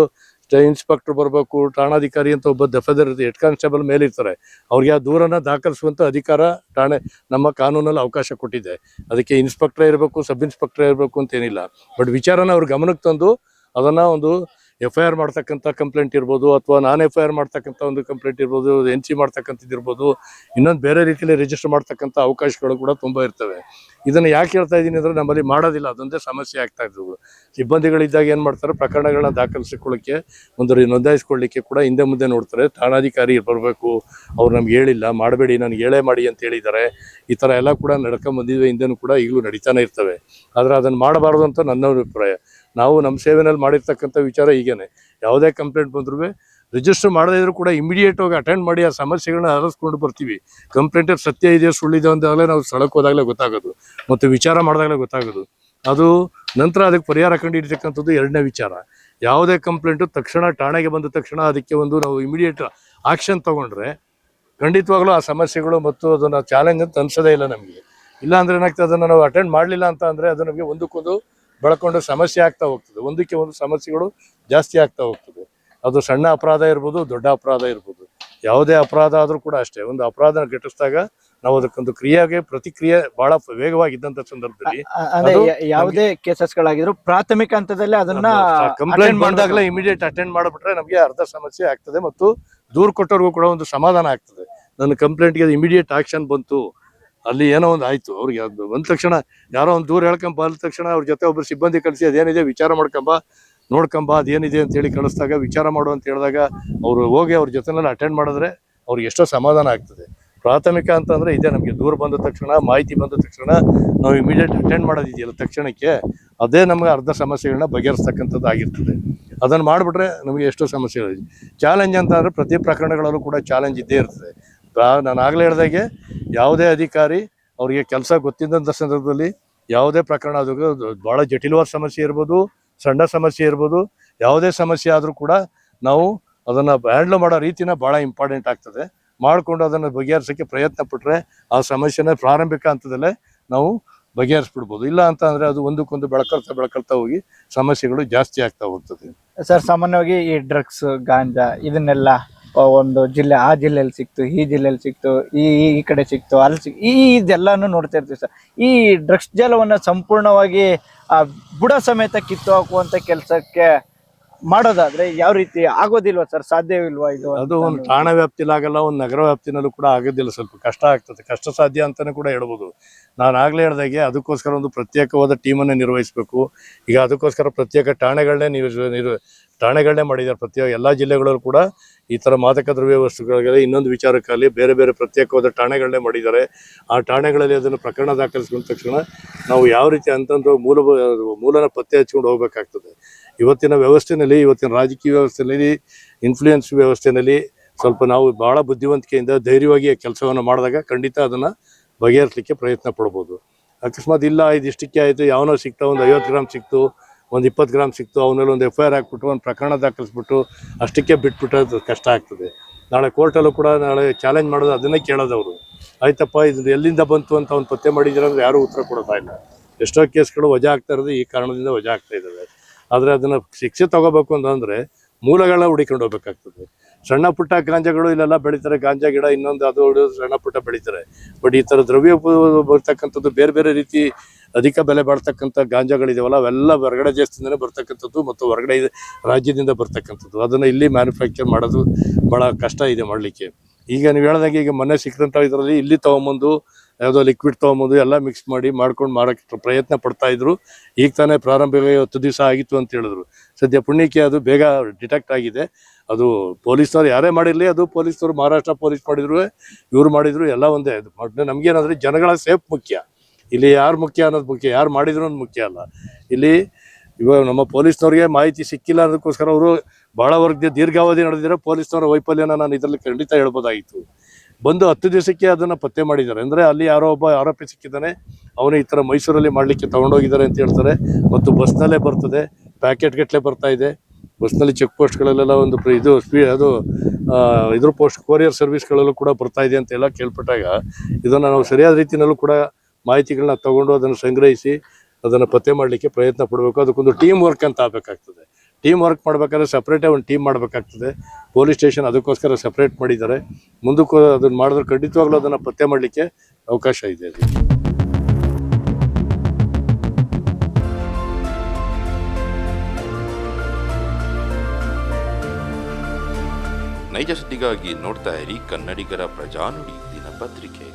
ಇನ್ಸ್ಪೆಕ್ಟರ್ ಬರಬೇಕು ಠಾಣಾಧಿಕಾರಿ ಅಂತ ಒಬ್ಬ ದಫೆದರ್ ಹೆಡ್ ಕಾನ್ಸ್ಟೇಬಲ್ ಮೇಲೆ ಇರ್ತಾರೆ. ಅವ್ರಿಗೆ ಆ ದೂರನ್ನ ದಾಖಲಿಸುವಂತ ಅಧಿಕಾರ ಠಾಣೆ ನಮ್ಮ ಕಾನೂನಲ್ಲಿ ಅವಕಾಶ ಕೊಟ್ಟಿದೆ. ಅದಕ್ಕೆ ಇನ್ಸ್ಪೆಕ್ಟರ್ ಇರಬೇಕು ಸಬ್ ಇನ್ಸ್ಪೆಕ್ಟರ್ ಇರಬೇಕು ಅಂತ ಏನಿಲ್ಲ. ಬಟ್ ವಿಚಾರನ ಅವ್ರ ಗಮನಕ್ಕೆ ತಂದು ಅದನ್ನ ಒಂದು ಎಫ್ ಐ ಆರ್ ಮಾಡ್ತಕ್ಕಂಥ ಕಂಪ್ಲೇಂಟ್ ಇರ್ಬೋದು, ಅಥವಾ ನಾನ್ ಎಫ್ ಐ ಆರ್ ಮಾಡ್ತಕ್ಕಂಥ ಒಂದು ಕಂಪ್ಲೇಂಟ್ ಇರ್ಬೋದು ಎನ್ ಸಿ ಮಾಡ್ತಕ್ಕಂಥದ್ದು ಇರ್ಬೋದು, ಇನ್ನೊಂದು ಬೇರೆ ರೀತಿಯಲ್ಲಿ ರಿಜಿಸ್ಟರ್ ಮಾಡ್ತಕ್ಕಂಥ ಅವಕಾಶಗಳು ಕೂಡ ತುಂಬ ಇರ್ತವೆ. ಇದನ್ನು ಯಾಕೆ ಹೇಳ್ತಾ ಇದ್ದೀನಿ ಅಂದರೆ ನಮ್ಮಲ್ಲಿ ಮಾಡೋದಿಲ್ಲ, ಅದೊಂದೇ ಸಮಸ್ಯೆ ಆಗ್ತಾ ಇದ್ದವು ಸಿಬ್ಬಂದಿಗಳಿದ್ದಾಗ ಏನು ಮಾಡ್ತಾರೆ, ಪ್ರಕರಣಗಳನ್ನ ದಾಖಲಿಸಿಕೊಳ್ಳೋಕ್ಕೆ ಒಂದು ನೋಂದಾಯಿಸ್ಕೊಳ್ಳಿಕ್ಕೆ ಕೂಡ ಹಿಂದೆ ಮುಂದೆ ನೋಡ್ತಾರೆ. ಠಾಣಾಧಿಕಾರಿ ಬರಬೇಕು, ಅವ್ರು ನಮ್ಗೆ ಹೇಳಿಲ್ಲ, ಮಾಡಬೇಡಿ, ನನಗೆ ಹೇಳೇ ಮಾಡಿ ಅಂತ ಹೇಳಿದ್ದಾರೆ. ಈ ಥರ ಎಲ್ಲ ಕೂಡ ನಡ್ಕೊಂಡ್ಬಂದಿದ್ವಿ ಹಿಂದೆನೂ ಕೂಡ ಈಗಲೂ ನಡೀತಾನೆ ಇರ್ತವೆ. ಆದರೆ ಅದನ್ನು ಮಾಡಬಾರ್ದು ಅಂತ ನನ್ನ ಅಭಿಪ್ರಾಯ. ನಾವು ನಮ್ಮ ಸೇವೆನಲ್ಲಿ ಮಾಡಿರ್ತಕ್ಕಂಥ ವಿಚಾರ ಹೀಗೇನೆ ಯಾವುದೇ ಕಂಪ್ಲೇಂಟ್ ಬಂದ್ರೂ ರಿಜಿಸ್ಟರ್ ಮಾಡದೇ ಇದ್ರೂ ಕೂಡ ಇಮಿಡಿಯೇಟ್ ಆಗಿ ಅಟೆಂಡ್ ಮಾಡಿ ಆ ಸಮಸ್ಯೆಗಳನ್ನ ಹರಿಸ್ಕೊಂಡು ಬರ್ತೀವಿ. ಕಂಪ್ಲೇಂಟ್ ಸತ್ಯ ಇದೆ ಸುಳ್ಳಿದೆ ಅಂದಾಗಲೇ ನಾವು ಸ್ಥಳಕ್ಕೆ ಹೋದಾಗಲೇ ಗೊತ್ತಾಗೋದು. ಮತ್ತು ವಿಚಾರ ಮಾಡಿದಾಗಲೇ ಗೊತ್ತಾಗೋದು. ಅದು ನಂತರ ಅದಕ್ಕೆ ಪರಿಹಾರ ಕಂಡಿಡಿತಕ್ಕಂಥದ್ದು ಎರಡನೇ ವಿಚಾರ. ಯಾವುದೇ ಕಂಪ್ಲೇಂಟು ತಕ್ಷಣ ಠಾಣೆಗೆ ಬಂದ ತಕ್ಷಣ ಅದಕ್ಕೆ ಒಂದು ನಾವು ಇಮಿಡಿಯೇಟ್ ಆಕ್ಷನ್ ತಗೊಂಡ್ರೆ ಖಂಡಿತವಾಗ್ಲೂ ಆ ಸಮಸ್ಯೆಗಳು ಮತ್ತು ಅದನ್ನು ಚಾಲೆಂಜ್ ಅಂತ ಅನ್ಸೋದೇ ಇಲ್ಲ ನಮಗೆ. ಇಲ್ಲ ಅಂದ್ರೆ ಏನಾಗ್ತದೆ, ಅದನ್ನು ನಾವು ಅಟೆಂಡ್ ಮಾಡಲಿಲ್ಲ ಅಂತ ಅಂದರೆ ಅದು ನಮಗೆ ಒಂದಕ್ಕೊಂದು ಬೆಳ್ಕೊಂಡು ಸಮಸ್ಯೆ ಆಗ್ತಾ ಹೋಗ್ತದೆ. ಒಂದಕ್ಕೆ ಒಂದು ಸಮಸ್ಯೆಗಳು ಜಾಸ್ತಿ ಆಗ್ತಾ ಹೋಗ್ತದೆ. ಅದು ಸಣ್ಣ ಅಪರಾಧ ಇರ್ಬೋದು ದೊಡ್ಡ ಅಪರಾಧ ಇರ್ಬೋದು. ಯಾವುದೇ ಅಪರಾಧ ಆದರೂ ಕೂಡ ಅಷ್ಟೇ. ಒಂದು ಅಪರಾಧನ ಘಟಿಸಿದಾಗ ನಾವು ಅದಕ್ಕೊಂದು ಕ್ರಿಯೆಗೆ ಪ್ರತಿಕ್ರಿಯೆ ಬಹಳ ವೇಗವಾಗಿದ್ದಂತ ಸಂದರ್ಭದಲ್ಲಿ ಯಾವುದೇ ಕೇಸಸ್ ಗಳಾಗಿದ್ರು ಪ್ರಾಥಮಿಕ ಹಂತದಲ್ಲಿ ಅದನ್ನ ಕಂಪ್ಲೇಂಟ್ ಮಾಡಿದಾಗಲೇ ಇಮಿಡಿಯೇಟ್ ಅಟೆಂಡ್ ಮಾಡಿಬಿಟ್ರೆ ನಮಗೆ ಅರ್ಧ ಸಮಸ್ಯೆ ಆಗ್ತದೆ ಮತ್ತು ದೂರು ಕೊಟ್ಟವ್ರಿಗೂ ಕೂಡ ಒಂದು ಸಮಾಧಾನ ಆಗ್ತದೆ. ನನ್ನ ಕಂಪ್ಲೇಂಟ್ಗೆ ಇಮಿಡಿಯೇಟ್ ಆಕ್ಷನ್ ಬಂತು. ಅಲ್ಲಿ ಏನೋ ಒಂದು ಆಯ್ತು. ಅವ್ರಿಗೆ ಅದು ಬಂದ ತಕ್ಷಣ ಯಾರೋ ಒಂದು ದೂರ ಹೇಳ್ಕೊಂಬ ಬಂದ ತಕ್ಷಣ ಅವ್ರ ಜೊತೆ ಒಬ್ರು ಸಿಬ್ಬಂದಿ ಕಳಿಸಿ ಅದೇನಿದೆ ವಿಚಾರ ಮಾಡ್ಕೊಂಬ, ನೋಡ್ಕೊಂಬ, ಅದೇನಿದೆ ಅಂತ ಹೇಳಿ ಕಳಿಸ್ದಾಗ, ವಿಚಾರ ಮಾಡು ಅಂತ ಹೇಳಿದಾಗ ಅವರು ಹೋಗಿ ಅವ್ರ ಜೊತೆನಲ್ಲಿ ಅಟೆಂಡ್ ಮಾಡಿದ್ರೆ ಅವ್ರಿಗೆ ಎಷ್ಟೋ ಸಮಾಧಾನ ಆಗ್ತದೆ. ಪ್ರಾಥಮಿಕ ಅಂತಂದರೆ ಇದೆ ನಮಗೆ. ದೂರ ಬಂದ ತಕ್ಷಣ, ಮಾಹಿತಿ ಬಂದ ತಕ್ಷಣ ನಾವು ಇಮಿಡಿಯೇಟ್ ಅಟೆಂಡ್ ಮಾಡೋದಿದೆಯಲ್ಲ ತಕ್ಷಣಕ್ಕೆ, ಅದೇ ನಮ್ಗೆ ಅರ್ಧ ಸಮಸ್ಯೆಗಳನ್ನ ಬಗೆಹರಿಸ್ತಕ್ಕಂಥದ್ದು ಆಗಿರ್ತದೆ. ಅದನ್ನು ಮಾಡಿಬಿಟ್ರೆ ನಮಗೆ ಎಷ್ಟೋ ಸಮಸ್ಯೆಗಳಿದೆ. ಚಾಲೆಂಜ್ ಅಂತ ಅಂದರೆ ಪ್ರತಿ ಪ್ರಕರಣಗಳಲ್ಲೂ ಕೂಡ ಚಾಲೆಂಜ್ ಇದ್ದೇ ಇರ್ತದೆ. ನಾನು ಆಗಲೇ ಹೇಳ್ದಾಗೆ ಯಾವುದೇ ಅಧಿಕಾರಿ ಅವರಿಗೆ ಕೆಲಸ ಗೊತ್ತಿದ್ದಂಥ ಸಂದರ್ಭದಲ್ಲಿ ಯಾವುದೇ ಪ್ರಕರಣ ಅದು ಭಾಳ ಜಟಿಲವಾದ ಸಮಸ್ಯೆ ಇರ್ಬೋದು, ಸಣ್ಣ ಸಮಸ್ಯೆ ಇರ್ಬೋದು, ಯಾವುದೇ ಸಮಸ್ಯೆ ಆದರೂ ಕೂಡ ನಾವು ಅದನ್ನು ಹ್ಯಾಂಡ್ಲ್ ಮಾಡೋ ರೀತಿನ ಭಾಳ ಇಂಪಾರ್ಟೆಂಟ್ ಆಗ್ತದೆ. ಮಾಡಿಕೊಂಡು ಅದನ್ನು ಬಗೆಹರಿಸೋಕ್ಕೆ ಪ್ರಯತ್ನ ಪಟ್ಟರೆ ಆ ಸಮಸ್ಯೆನ ಪ್ರಾರಂಭಿಕ ಹಂತದಲ್ಲೇ ನಾವು ಬಗೆಹರಿಸ್ಬಿಡ್ಬೋದು. ಇಲ್ಲ ಅಂತ ಅಂದರೆ ಅದು ಒಂದಕ್ಕೊಂದು ಬೆಳಕಳ್ತಾ ಬೆಳಕಳ್ತಾ ಹೋಗಿ ಸಮಸ್ಯೆಗಳು ಜಾಸ್ತಿ ಆಗ್ತಾ ಹೋಗ್ತದೆ. ಸರ್, ಸಾಮಾನ್ಯವಾಗಿ ಈ ಡ್ರಗ್ಸ್ ಗಾಂಜಾ ಇದನ್ನೆಲ್ಲ ಒಂದು ಜಿಲ್ಲೆ, ಆ ಜಿಲ್ಲೆಯಲ್ಲಿ ಸಿಕ್ತು, ಈ ಜಿಲ್ಲೆಯಲ್ಲಿ ಸಿಕ್ತು ಈ ಈ ಕಡೆ ಸಿಕ್ತು, ಅಲ್ಲಿ ಸಿಕ್, ಈ ಇದೆಲ್ಲಾನು ನೋಡ್ತಾ ಇರ್ತೀವಿ ಸರ್. ಈ ಡ್ರಗ್ಸ್ ಜಾಲವನ್ನ ಸಂಪೂರ್ಣವಾಗಿ ಆ ಬುಡ ಸಮೇತ ಕಿತ್ತು ಹಾಕುವಂಥ ಕೆಲಸಕ್ಕೆ ಮಾಡೋದಾದ್ರೆ ಯಾವ ರೀತಿ ಆಗೋದಿಲ್ವಾ ಸರ್? ಸಾಧ್ಯವಿಲ್ವಾ ಇದು ಅದು ಒಂದು ಠಾಣ ಠಾಣಾ ವ್ಯಾಪ್ತಿಲಿ ಆಗಲ್ಲ ಒಂದು ನಗರ ವ್ಯಾಪ್ತಿನಲ್ಲೂ ಕೂಡ ಆಗೋದಿಲ್ಲ ಸ್ವಲ್ಪ ಕಷ್ಟ ಆಗ್ತದೆ. ಕಷ್ಟ ಸಾಧ್ಯ ಅಂತಾನೆ ಕೂಡ ಹೇಳ್ಬೋದು. ನಾನು ಆಗ್ಲೇ ಹೇಳ್ದಾಗೆ ಅದಕ್ಕೋಸ್ಕರ ಒಂದು ಪ್ರತ್ಯೇಕವಾದ ಟೀಮನ್ನು ನಿರ್ವಹಿಸಬೇಕು. ಈಗ ಅದಕ್ಕೋಸ್ಕರ ಪ್ರತ್ಯೇಕ ಠಾಣೆಗಳನ್ನೇ ನೀವು ನಿರ್, ಠಾಣೆಗಳನ್ನೇ ಮಾಡಿದ್ದಾರೆ. ಪ್ರತ್ಯೇಕ ಎಲ್ಲ ಜಿಲ್ಲೆಗಳಲ್ಲೂ ಕೂಡ ಈ ಥರ ಮಾದಕ ದ್ರವ್ಯ ವಸ್ತುಗಳಿಗೆ ಇನ್ನೊಂದು ವಿಚಾರಕ್ಕಾಗಲಿ ಬೇರೆ ಬೇರೆ ಪ್ರತ್ಯೇಕವಾದ ಠಾಣೆಗಳನ್ನೇ ಮಾಡಿದ್ದಾರೆ. ಆ ಠಾಣೆಗಳಲ್ಲಿ ಅದನ್ನು ಪ್ರಕರಣ ದಾಖಲಿಸಿಕೊಂಡ ತಕ್ಷಣ ನಾವು ಯಾವ ರೀತಿ ಅಂತಂದು ಮೂಲ ಮೂಲನ ಪತ್ತೆ ಹಚ್ಕೊಂಡು ಹೋಗ್ಬೇಕಾಗ್ತದೆ. ಇವತ್ತಿನ ವ್ಯವಸ್ಥೆನಲ್ಲಿ, ಇವತ್ತಿನ ರಾಜಕೀಯ ವ್ಯವಸ್ಥೆಯಲ್ಲಿ ಇನ್ಫ್ಲೂಯೆನ್ಸ್ ವ್ಯವಸ್ಥೆಯಲ್ಲಿ ಸ್ವಲ್ಪ ನಾವು ಬಹಳ ಬುದ್ಧಿವಂತಿಕೆಯಿಂದ ಧೈರ್ಯವಾಗಿ ಕೆಲಸವನ್ನು ಮಾಡಿದಾಗ ಖಂಡಿತ ಅದನ್ನು ಬಗೆಹರಿಸಲಿಕ್ಕೆ ಪ್ರಯತ್ನ ಪಡ್ಬೋದು. ಅಕಸ್ಮಾತ್ ಇಲ್ಲ ಇದಿಷ್ಟಕ್ಕೆ ಆಯಿತು, ಯಾವನೋ ಸಿಕ್ತಾ, ಒಂದು ಐವತ್ತು ಗ್ರಾಮ್ ಸಿಕ್ತು, ಒಂದು ಇಪ್ಪತ್ತು ಗ್ರಾಮ್ ಸಿಕ್ತು ಅವನಲ್ಲಿ ಒಂದು ಎಫ್ ಐ ಆರ್ ಹಾಕ್ಬಿಟ್ಟು, ಒಂದು ಪ್ರಕರಣ ದಾಖಲಿಸ್ಬಿಟ್ಟು ಅಷ್ಟಕ್ಕೆ ಬಿಟ್ಬಿಟ್ಟು ಕಷ್ಟ ಆಗ್ತದೆ. ನಾಳೆ ಕೋರ್ಟಲ್ಲೂ ಕೂಡ ನಾಳೆ ಚಾಲೆಂಜ್ ಮಾಡೋದು ಅದನ್ನೇ ಕೇಳೋದು ಅವರು ಆಯ್ತಪ್ಪ, ಇದು ಎಲ್ಲಿಂದ ಬಂತು ಅಂತ ಅವ್ನು ಪತ್ತೆ ಮಾಡಿದ್ರೆ ಅಂದರೆ ಯಾರೂ ಉತ್ತರ ಕೊಡ್ತಾ ಇಲ್ಲ. ಎಷ್ಟೋ ಕೇಸ್ಗಳು ವಜಾ ಆಗ್ತಾ ಇರೋದು ಈ ಕಾರಣದಿಂದ ವಜಾ ಆಗ್ತಾ ಇದ್ದಾವೆ. ಆದರೆ ಅದನ್ನು ಶಿಕ್ಷೆ ತಗೋಬೇಕು ಅಂತಂದರೆ ಮೂಲಗಳನ್ನ ಹುಡಿಕೊಂಡು ಹೋಗ್ಬೇಕಾಗ್ತದೆ. ಸಣ್ಣ ಪುಟ್ಟ ಗಾಂಜಾಗಳು ಇಲ್ಲೆಲ್ಲ ಬೆಳೀತಾರೆ. ಗಾಂಜಾ ಗಿಡ ಇನ್ನೊಂದು ಅದು ಸಣ್ಣ ಪುಟ್ಟ ಬೆಳೀತಾರೆ. ಬಟ್ ಈ ಥರ ದ್ರವ್ಯ ಬರ್ತಕ್ಕಂಥದ್ದು ಬೇರೆ ಬೇರೆ ರೀತಿ ಅಧಿಕ ಬೆಲೆ ಬಾಳ್ತಕ್ಕಂಥ ಗಾಂಜಾಗಳಿದಾವಲ್ಲ, ಅವೆಲ್ಲ ಹೊರಗಡೆ ದೇಶದಿಂದಲೇ ಬರ್ತಕ್ಕಂಥದ್ದು ಮತ್ತು ಹೊರಗಡೆ ರಾಜ್ಯದಿಂದ ಬರ್ತಕ್ಕಂಥದ್ದು. ಅದನ್ನು ಇಲ್ಲಿ ಮ್ಯಾನುಫ್ಯಾಕ್ಚರ್ ಮಾಡೋದು ಭಾಳ ಕಷ್ಟ ಇದೆ ಮಾಡಲಿಕ್ಕೆ. ಈಗ ನೀವು ಹೇಳ್ದಂಗೆ ಈಗ ಮೊನ್ನೆ ಸಿಕ್ಕಂಥ ಇದರಲ್ಲಿ ಇಲ್ಲಿ ತೊಗೊಂಬಂದು ಯಾವುದೋ ಲಿಕ್ವಿಡ್ ತೊಗೊಂಬಂದು ಎಲ್ಲ ಮಿಕ್ಸ್ ಮಾಡಿ, ಮಾಡ್ಕೊಂಡು ಮಾಡೋಕ್ಕೆ ಪ್ರಯತ್ನ ಪಡ್ತಾ ಇದ್ರು. ಈಗ ತಾನೇ ಪ್ರಾರಂಭ ಹತ್ತು ದಿವಸ ಆಗಿತ್ತು ಅಂತ ಹೇಳಿದ್ರು. ಸದ್ಯ ಪುಣ್ಯಕ್ಕೆ ಅದು ಬೇಗ ಡಿಟೆಕ್ಟ್ ಆಗಿದೆ. ಅದು ಪೊಲೀಸ್ನವ್ರು ಯಾರೇ ಮಾಡಿರಲಿ, ಅದು ಪೊಲೀಸ್ನವ್ರು ಮಹಾರಾಷ್ಟ್ರ ಪೊಲೀಸ್ ಮಾಡಿದ್ರು, ಇವ್ರು ಮಾಡಿದ್ರು, ಎಲ್ಲ ಒಂದೇ. ಅದು ನಮಗೇನಂದ್ರೆ ಜನಗಳ ಸೇಫ್ ಮುಖ್ಯ. ಇಲ್ಲಿ ಯಾರು ಮುಖ್ಯ ಅನ್ನೋದು ಮುಖ್ಯ, ಯಾರು ಮಾಡಿದ್ರು ಅನ್ನೋದು ಮುಖ್ಯ ಅಲ್ಲ. ಇಲ್ಲಿ ಇವಾಗ ನಮ್ಮ ಪೊಲೀಸ್ನವ್ರಿಗೆ ಮಾಹಿತಿ ಸಿಕ್ಕಿಲ್ಲ ಅನ್ನೋದಕ್ಕೋಸ್ಕರ ಅವರು ಭಾಳ ವರ್ಗ ದೀರ್ಘಾವಧಿ ನಡೆದಿರೋ ಪೊಲೀಸ್ನವರ ವೈಫಲ್ಯನ ನಾನು ಇದರಲ್ಲಿ ಖಂಡಿತ ಹೇಳ್ಬೋದಾಗಿತ್ತು. ಬಂದು ಹತ್ತು ದಿವಸಕ್ಕೆ ಅದನ್ನು ಪತ್ತೆ ಮಾಡಿದ್ದಾರೆ. ಅಂದರೆ ಅಲ್ಲಿ ಯಾರೋ ಒಬ್ಬ ಆರೋಪಿ ಸಿಕ್ಕಿದ್ದಾನೆ ಅವನು ಈ ಥರ ಮೈಸೂರಲ್ಲಿ ಮಾಡಲಿಕ್ಕೆ ತಗೊಂಡೋಗಿದ್ದಾರೆ ಅಂತ ಹೇಳ್ತಾರೆ. ಮತ್ತು ಬಸ್ನಲ್ಲೇ ಬರ್ತದೆ. ಪ್ಯಾಕೆಟ್ ಗಟ್ಟಲೆ ಬರ್ತಾ ಇದೆ. ಬಸ್ನಲ್ಲಿ ಚೆಕ್ ಪೋಸ್ಟ್ಗಳಲ್ಲೆಲ್ಲ ಒಂದು ಇದು ಸ್ಪೀ ಅದು ಇದ್ರ ಪೋಸ್ಟ್ ಕೊರಿಯರ್ ಸರ್ವಿಸ್ಗಳಲ್ಲೂ ಕೂಡ ಬರ್ತಾ ಇದೆ ಅಂತೆಲ್ಲ ಕೇಳ್ಪಟ್ಟಾಗ ಇದನ್ನು ನಾವು ಸರಿಯಾದ ರೀತಿಯಲ್ಲೂ ಕೂಡ ಮಾಹಿತಿಗಳನ್ನ ತಗೊಂಡು ಅದನ್ನು ಸಂಗ್ರಹಿಸಿ ಅದನ್ನು ಪತ್ತೆ ಮಾಡಲಿಕ್ಕೆ ಪ್ರಯತ್ನ ಪಡಬೇಕು. ಅದಕ್ಕೊಂದು ಟೀಮ್ ವರ್ಕ್ ಅಂತ ಆಗಬೇಕಾಗ್ತದೆ. ಟೀಮ್ ವರ್ಕ್ ಮಾಡಬೇಕಾದ್ರೆ ಸಪ್ರೇಟೇ ಒಂದು ಟೀಮ್ ಮಾಡಬೇಕಾಗ್ತದೆ. ಪೊಲೀಸ್ ಸ್ಟೇಷನ್ ಅದಕ್ಕೋಸ್ಕರ ಸಪ್ರೇಟ್ ಮಾಡಿದ್ದಾರೆ. ಮುಂದಕ್ಕೂ ಅದನ್ನು ಮಾಡಿದ್ರೆ ಖಂಡಿತವಾಗ್ಲೂ ಅದನ್ನು ಪತ್ತೆ ಮಾಡಲಿಕ್ಕೆ ಅವಕಾಶ ಇದೆ ನೈಜ ಸುದ್ದಿಗಾಗಿ ನೋಡ್ತಾ ಇರಿ ಕನ್ನಡಿಗರ ಪ್ರಜಾನುಡಿ ದಿನಪತ್ರಿಕೆ.